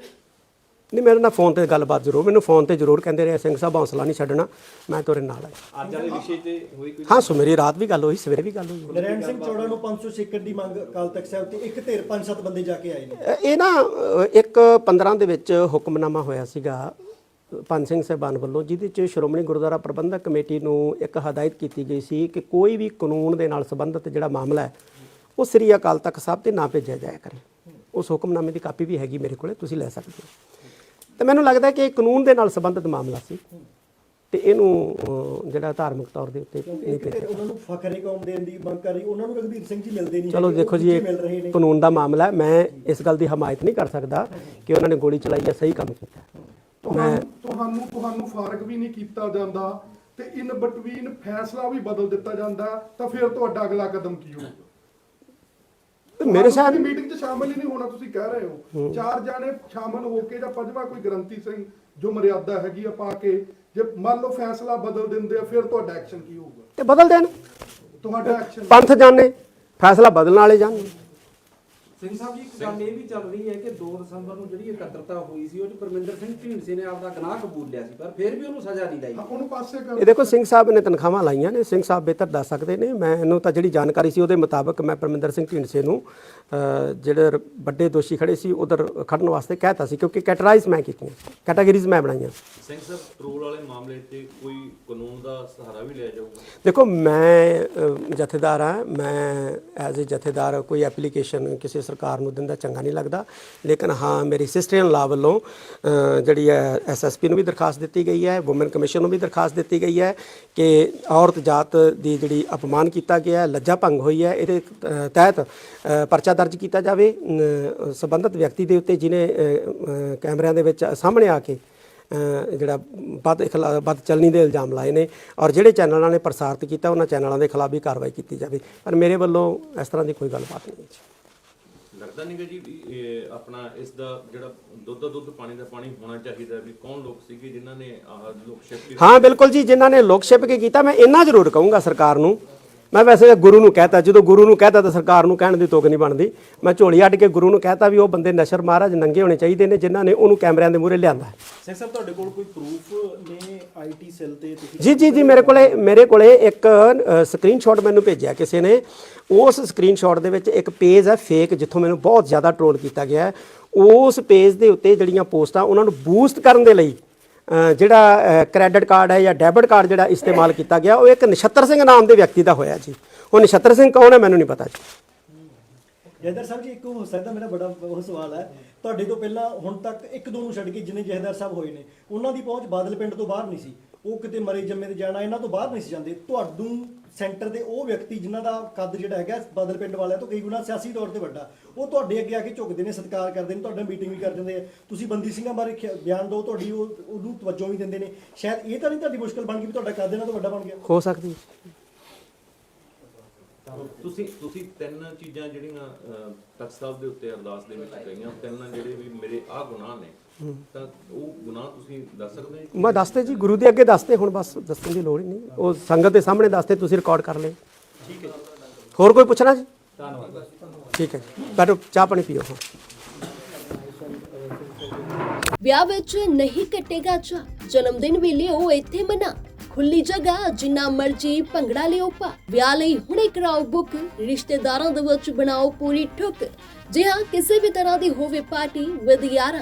ਨਹੀਂ ਮੇਰੇ ਨਾਲ ਫੋਨ ਤੇ ਗੱਲਬਾਤ ਜ਼ਰੂਰ ਮੈਨੂੰ ਫੋਨ ਤੇ ਜ਼ਰੂਰ ਕਹਿੰਦੇ ਰਹੇ ਸਿੰਘ ਸਾਹਿਬ ਹੌਸਲਾ ਨਹੀਂ ਛੱਡਣਾ ਮੈਂ ਤੁਹਾਡੇ ਨਾਲ ਹਾਂ ਅੱਜ ਵਾਲੇ ਵਿਸ਼ੇ ਤੇ ਹੋਈ ਕੋਈ ਹਾਂ ਸੋ ਮੇਰੀ ਰਾਤ ਵੀ ਗੱਲ ਹੋਈ ਸਵੇਰੇ ਵੀ ਗੱਲ ਹੋਈ। ਨਰੈਣ ਸਿੰਘ ਚੌੜਾ ਨੂੰ 500 ਏਕੜ ਦੀ ਮੰਗ ਅਕਾਲ ਤਖਤ ਸਾਹਿਬ ਤੇ ਇੱਕ ਧਿਰ ਪੰਜ ਸੱਤ ਬੰਦੇ ਜਾ ਕੇ ਆਏ ਨੇ। ਇਹ ਨਾ ਇੱਕ 15 ਦੇ ਵਿੱਚ ਹੁਕਮਨਾਮਾ ਹੋਇਆ ਸੀਗਾ ਪੰਜ ਸਿੰਘ ਸਾਹਿਬਾਨ ਵੱਲੋਂ ਜਿਹਦੇ ਚ ਸ਼੍ਰੋਮਣੀ ਗੁਰਦੁਆਰਾ ਪ੍ਰਬੰਧਕ ਕਮੇਟੀ ਨੂੰ ਇੱਕ ਹਦਾਇਤ ਕੀਤੀ ਗਈ ਸੀ ਕਿ ਕੋਈ ਵੀ ਕਾਨੂੰਨ ਦੇ ਨਾਲ ਸੰਬੰਧਿਤ ਜਿਹੜਾ ਮਾਮਲਾ ਹੈ ਉਹ ਸ੍ਰੀ ਅਕਾਲ ਤਖਤ ਸਾਹਿਬ ਤੇ ਨਾ ਭੇਜਿਆ ਜਾਇਆ ਕਰੇ। ਉਸ ਹੁਕਮਨਾਮੇ ਦੀ ਕਾਪੀ ਵੀ ਹੈਗੀ ਮੇਰੇ ਕੋਲੇ ਤੁਸੀਂ ਲੈ ਸਕਦੇ ਹੋ। ਤੇ ਮੈਨੂੰ ਲੱਗਦਾ ਕਿ ਇਹ ਕਾਨੂੰਨ ਦੇ ਨਾਲ ਸੰਬੰਧਿਤ ਮਾਮਲਾ ਸੀ ਤੇ ਇਹਨੂੰ ਜਿਹੜਾ ਧਾਰਮਿਕ ਤੌਰ ਦੇ ਉੱਤੇ ਨਹੀਂ ਧਿਰ ਉਹਨਾਂ ਨੂੰ ਫਖਰੇ ਕੌਮ ਦੇਣ ਦੀ ਮੰਗ ਕਰ ਰਹੀ ਉਹਨਾਂ ਨੂੰ ਰਘਬੀਰ ਸਿੰਘ ਜੀ ਮਿਲਦੇ ਨਹੀਂ ਚਲੋ ਦੇਖੋ ਜੀ ਇਹ ਕਾਨੂੰਨ ਦਾ ਮਾਮਲਾ ਹੈ ਮੈਂ ਇਸ ਗੱਲ ਦੀ ਹਮਾਇਤ ਨਹੀਂ ਕਰ ਸਕਦਾ ਕਿ ਉਹਨਾਂ ਨੇ ਗੋਲੀ ਚਲਾਈ ਹੈ ਸਹੀ ਕੰਮ ਕੀਤਾ। ਤੁਹਾਨੂੰ ਤੁਹਾਨੂੰ ਤੁਹਾਨੂੰ ਫਾਰਗ ਵੀ ਨਹੀਂ ਕੀਤਾ ਜਾਂਦਾ ਤੇ ਇਨ ਬਿਟਵੀਨ ਫੈਸਲਾ ਵੀ ਬਦਲ ਦਿੱਤਾ ਜਾਂਦਾ ਤਾਂ ਫਿਰ ਤੁਹਾਡਾ ਅਗਲਾ ਕਦਮ ਕੀ ਹੋਊਗਾ? ਤੇ ਮੇਰੇ ਸਾਹਿਬ ਮੀਟਿੰਗ 'ਚ ਸ਼ਾਮਲ ਹੀ ਨਹੀਂ ਹੋਣਾ ਤੁਸੀਂ ਕਹਿ ਰਹੇ ਹੋ। ਚਾਰ ਜਾਣੇ ਸ਼ਾਮਲ ਹੋ ਕੇ ਜਾਂ ਪੰਜਵਾਂ ਕੋਈ ਗਰੰਤੀ ਸਿੰਘ ਜੋ ਮਰਿਆਦਾ ਹੈਗੀ ਆ ਪਾ ਕੇ ਜੇ ਮੰਨ ਲਓ ਫੈਸਲਾ ਬਦਲ ਦਿੰਦੇ ਆ ਫਿਰ ਤੁਹਾਡਾ ਐਕਸ਼ਨ ਕੀ ਹੋਊਗਾ? ਤੇ ਬਦਲ ਦੇਣ। ਤੁਹਾਡਾ ਐਕਸ਼ਨ ਪੰਥ ਜਾਣੇ ਫੈਸਲਾ ਬਦਲਣ ਵਾਲੇ ਜਾਣ। ਸਿੰਘ ਸਾਹਿਬ ਜੀ ਇੱਕ ਗੱਲ ਇਹ ਵੀ ਚੱਲ ਰਹੀ ਹੈ ਕਿ 2 ਦਸੰਬਰ ਨੂੰ ਜਿਹੜੀ ਇਕੱਤਰਤਾ ਹੋਈ ਸੀ ਉਹ ਚ ਪਰਮਿੰਦਰ ਸਿੰਘ ਢੀਂਡਸੇ ਨੇ ਆਪਦਾ ਗੁਨਾਹ ਕਬੂਲ ਲਿਆ ਸੀ ਪਰ ਫਿਰ ਵੀ ਉਹਨੂੰ ਸਜ਼ਾ ਨਹੀਂ ਲਾਈ। ਉਹਨੂੰ ਪਾਸੇ ਕਰ ਇਹ ਦੇਖੋ ਸਿੰਘ ਸਾਹਿਬ ਨੇ ਤਨਖਾਹਾਂ ਲਾਈਆਂ ਨੇ ਸਿੰਘ ਸਾਹਿਬ ਬਿਹਤਰ ਦੱਸ ਸਕਦੇ ਨੇ। ਮੈਨੂੰ ਤਾਂ ਜਿਹੜੀ ਜਾਣਕਾਰੀ ਸੀ ਉਹਦੇ ਮੁਤਾਬਕ ਮੈਂ ਪਰਮਿੰਦਰ ਸਿੰਘ ਢੀਂਡਸੇ ਨੂੰ ਜਿਹੜੇ ਵੱਡੇ ਦੋਸ਼ੀ ਖੜੇ ਸੀ ਉਧਰ ਖੜਨ ਵਾਸਤੇ ਕਹਿਤਾ ਸੀ ਕਿਉਂਕਿ ਕੈਟਰਾਈਜ਼ ਮੈਂ ਕੀਤੀਆਂ ਕੈਟਾਗਰੀਜ਼ ਮੈਂ ਬਣਾਈਆਂ। ਸਿੰਘ ਸਾਹਿਬ ਟਰੋਲ ਵਾਲੇ ਮਾਮਲੇ ਤੇ ਕੋਈ ਕਾਨੂੰਨ ਦਾ ਸਹਾਰਾ ਵੀ ਲਿਆ ਜਾਊਗਾ? ਦੇਖੋ ਮੈਂ ਜਥੇਦਾਰ ਹਾਂ ਮੈਂ ਐਜ਼ ਅ ਜਥੇਦਾਰ ਕੋਈ ਐਪਲੀਕੇਸ਼ਨ ਕਿਸੇ ਸਰਕਾਰ ਨੂੰ ਦਿੰਦਾ ਚੰਗਾ ਨਹੀਂ ਲੱਗਦਾ। ਲੇਕਿਨ ਹਾਂ ਮੇਰੀ ਸਿਸਟਰ ਇਨ ਲਾ ਵੱਲੋਂ ਜਿਹੜੀ ਹੈ ਐਸਐਸਪੀ ਨੂੰ ਵੀ ਦਰਖਾਸਤ ਦਿੱਤੀ ਗਈ ਹੈ ਵੂਮਨ ਕਮਿਸ਼ਨ ਨੂੰ ਵੀ ਦਰਖਾਸਤ ਦਿੱਤੀ ਗਈ ਹੈ ਕਿ ਔਰਤ ਜਾਤ ਦੀ ਜਿਹੜੀ ਅਪਮਾਨ ਕੀਤਾ ਗਿਆ ਹੈ ਲੱਜਾ ਭੰਗ ਹੋਈ ਹੈ ਇਹਦੇ ਅ, ਤਹਿਤ ਪਰਚਾ ਦਰਜ ਕੀਤਾ ਜਾਵੇ। ਅ, ਸੰਬੰਧਿਤ ਵਿਅਕਤੀ ਦੇ ਉੱਤੇ ਜਿਨੇ ਕੈਮਰਿਆਂ ਦੇ ਵਿੱਚ ਸਾਹਮਣੇ ਆ ਕੇ ਜਿਹੜਾ ਵੱਧ ਵੱਧ ਚੱਲਣੀ ਦੇ ਇਲਜ਼ਾਮ ਲਾਏ ਨੇ ਔਰ ਜਿਹੜੇ ਚੈਨਲਾਂ ਨੇ ਪ੍ਰਸਾਰਿਤ ਕੀਤਾ ਉਹਨਾਂ ਚੈਨਲਾਂ ਦੇ ਖਿਲਾਫ ਵੀ ਕਾਰਵਾਈ ਕੀਤੀ ਜਾਵੇ। ਪਰ ਮੇਰੇ ਵੱਲੋਂ ਇਸ ਤਰ੍ਹਾਂ ਦੀ ਕੋਈ ਗੱਲਬਾਤ ਨਹੀਂ ਹੈ ਜੀ। ਲੱਗਦਾ ਨਹੀਂਗਾ ਜੀ ਵੀ ਇਹ ਆਪਣਾ ਇਸ ਦਾ ਜਿਹੜਾ ਦੁੱਧ ਦਾ ਦੁੱਧ ਪਾਣੀ ਦਾ ਪਾਣੀ ਹੋਣਾ ਚਾਹੀਦਾ ਵੀ ਕੌਣ ਲੋਕ ਸੀਗੇ ਜਿਨ੍ਹਾਂ ਨੇ ਆਹ ਲੋਕ ਸ਼ਕਤੀ ਹਾਂ, ਬਿਲਕੁਲ ਜੀ, ਜਿਨ੍ਹਾਂ ਨੇ ਲੋਕ ਛਿਪ ਕੇ ਕੀਤਾ, ਮੈਂ ਇੰਨਾ ਜ਼ਰੂਰ ਕਹੂੰਗਾ ਸਰਕਾਰ ਨੂੰ ਮੈਂ ਵੈਸੇ ਗੁਰੂ ਨੂੰ ਕਹਤਾ ਜਦੋਂ ਗੁਰੂ ਨੂੰ ਕਹਤਾ ਤਾਂ ਸਰਕਾਰ ਨੂੰ ਕਹਿਣ ਦੀ ਤੋਕ ਨਹੀਂ ਬਣਦੀ। ਮੈਂ ਝੋਲੀ ਅੱਡ ਕੇ ਗੁਰੂ ਨੂੰ ਕਹਤਾ ਵੀ ਉਹ ਬੰਦੇ ਨਸ਼ਰ ਮਹਾਰਾਜ ਨੰਗੇ ਹੋਣੇ ਚਾਹੀਦੇ ਨੇ ਜਿਨ੍ਹਾਂ ਨੇ ਉਹਨੂੰ ਕੈਮਰਿਆਂ ਦੇ ਮੂਹਰੇ ਲਿਆਂਦਾ। ਸਿੰਘ ਸਾਹਿਬ ਤੁਹਾਡੇ ਕੋਲ ਕੋਈ ਪ੍ਰੂਫ ਨੇ ਆਈਟੀ ਸੈੱਲ ਤੇ ਤੁਸੀਂ ਜੀ ਜੀ ਜੀ ਮੇਰੇ ਕੋਲੇ ਮੇਰੇ ਕੋਲੇ ਇੱਕ ਸਕਰੀਨਸ਼ਾਟ ਮੈਨੂੰ ਭੇਜਿਆ ਕਿਸੇ ਨੇ। ਉਸ ਸਕਰੀਨਸ਼ਾਟ ਦੇ ਵਿੱਚ ਇੱਕ ਪੇਜ ਹੈ ਫੇਕ ਜਿੱਥੋਂ ਮੈਨੂੰ ਬਹੁਤ ਜ਼ਿਆਦਾ ਟ੍ਰੋਲ ਕੀਤਾ ਗਿਆ ਉਸ ਪੇਜ ਦੇ ਉੱਤੇ ਜਿਹੜੀਆਂ ਪੋਸਟਾਂ ਉਹਨਾਂ ਨੂੰ ਬੂਸਟ ਕਰਨ ਦੇ ਲਈ ਜਿਹੜਾ ਕ੍ਰੈਡਿਟ ਕਾਰਡ ਹੈ ਜਾਂ ਡੈਬਿਟ ਕਾਰਡ ਜਿਹੜਾ ਇਸਤੇਮਾਲ ਕੀਤਾ ਗਿਆ, ਉਹ ਇੱਕ ਨਛੱਤਰ ਸਿੰਘ ਨਾਮ ਦੇ ਵਿਅਕਤੀ ਦਾ ਹੋਇਆ ਜੀ। ਉਹ ਨਛੱਤਰ ਸਿੰਘ ਕੌਣ ਹੈ ਮੈਨੂੰ ਨਹੀਂ ਪਤਾ ਜੀ। ਜਹਿਦਰ ਸਾਹਿਬ ਜੀ, ਇੱਕ ਹੋ ਸਕਦਾ ਮੇਰਾ ਬੜਾ ਉਹ ਸਵਾਲ ਹੈ। ਤੁਹਾਡੇ ਤੋਂ ਪਹਿਲਾਂ ਹੁਣ ਤੱਕ ਇੱਕ, ਦੋ ਨੂੰ ਛੱਡ ਕੇ ਜਿੰਨੇ ਜਹਿਦਰ ਸਾਹਿਬ ਹੋਏ ਨੇ, ਉਹਨਾਂ ਦੀ ਪਹੁੰਚ ਬਾਦਲ ਪਿੰਡ ਤੋਂ ਬਾਹਰ ਨਹੀਂ ਸੀ। ਉਹ ਕਿਤੇ ਮਰੇ ਜੰਮੇ ਤੇ ਜਾਣਾ, ਇਹਨਾਂ ਤੋਂ ਬਾਹਰ ਨਹੀਂ ਸੀ ਜਾਂਦੇ। ਤੁਹਾਨੂੰ ਸੈਂਟਰ ਦੇ ਉਹ ਵਿਅਕਤੀ ਜਿਨ੍ਹਾਂ ਦਾ ਕੱਦ ਜਿਹੜਾ ਹੈਗਾ ਬਾਦਲ ਪਿੰਡ ਵਾਲਿਆਂ ਤੋਂ ਕਈ ਗੁਣਾ ਸਿਆਸੀ ਤੌਰ ਤੇ ਵੱਡਾ ਉਹ ਤੁਹਾਡੇ ਅੱਗੇ ਆ ਕੇ ਝੁਕਦੇ ਨੇ ਸਤਿਕਾਰ ਕਰਦੇ ਨੇ ਤੁਹਾਡਾ ਮੀਟਿੰਗ ਵੀ ਕਰ ਦਿੰਦੇ ਆ। ਤੁਸੀਂ ਬੰਦੀ ਸਿੰਘਾਂ ਬਾਰੇ ਬਿਆਨ ਦਿਓ ਤੁਹਾਡੀ ਉਹ ਉਹਨੂੰ ਤਵੱਜੋ ਵੀ ਦਿੰਦੇ ਨੇ। ਸ਼ਾਇਦ ਇਹ ਤਾਂ ਨਹੀਂ ਤੁਹਾਡੀ ਮੁਸ਼ਕਲ ਬਣ ਗਈ ਵੀ ਤੁਹਾਡਾ ਕੱਦ ਇਹਨਾਂ ਤੋਂ ਵੱਡਾ ਬਣ ਗਿਆ। ਹੋ ਸਕਦੀ ਹੈ। ਤੁਸੀਂ ਤੁਸੀਂ ਤਿੰਨ ਚੀਜ਼ਾਂ ਜਿਹੜੀਆਂ ਤਖ਼ਤ ਸਾਹਿਬ ਦੇ ਉੱਤੇ ਅਰਦਾਸ ਦੇ ਵਿੱਚ ਕਹੀਆਂ ਤਿੰਨ ਜਿਹੜੇ ਵੀ ਮੇਰੇ ਆ ਗੁਨਾਹ ਨੇ ਤਾਂ ਉਹ ਗੁਨਾਹ ਤੁਸੀਂ ਦੱਸ ਸਕਦੇ ਹੋ? ਜੀ? ਮੈਂ ਦੱਸਦੇ ਜੀ ਗੁਰੂ ਦੇ ਅੱਗੇ ਦੱਸਦੇ ਹੁਣ ਬਸ ਦੱਸਣ ਦੀ ਲੋੜ ਹੀ ਨਹੀਂ। ਉਹ ਸੰਗਤ ਦੇ ਸਾਹਮਣੇ ਦੱਸਦੇ ਤੁਸੀਂ ਰਿਕਾਰਡ ਕਰ ਲਿਓ। ਠੀਕ ਹੈ ਹੋਰ ਕੋਈ ਪੁੱਛਣਾ ਜੀ? ਧੰਨਵਾਦ। ਠੀਕ ਹੈ ਬੈਠੋ ਚਾਹ ਪਾਣੀ ਪੀਓ। ਹਾਂ ਵਿਆਹ ਵਿੱਚ ਨਹੀਂ ਕੱਟੇਗਾ ਚਾ ਜਨਮ ਦਿਨ ਵੀ ਲਿਓ ਇੱਥੇ ਮਨਾ। ਖੁੱਲੀ ਜਗ੍ਹਾ ਜਿੰਨਾ ਮਰਜ਼ੀ ਭੰਗੜਾ ਲਿਓ ਪਾ ਵਿਆਹ ਲਈ ਹੁਣੇ ਕਰਾਓ ਬੁੱਕ ਰਿਸ਼ਤੇਦਾਰਾਂ ਦੇ ਵਿੱਚ ਬਣਾਓ ਪੂਰੀ ਠੁੱਕ। ਜੇ ਹਾਂ ਕਿਸੇ ਵੀ ਤਰ੍ਹਾਂ ਦੀ ਹੋਵੇ ਪਾਰਟੀ ਵਿਦ ਯਾਰਾਂ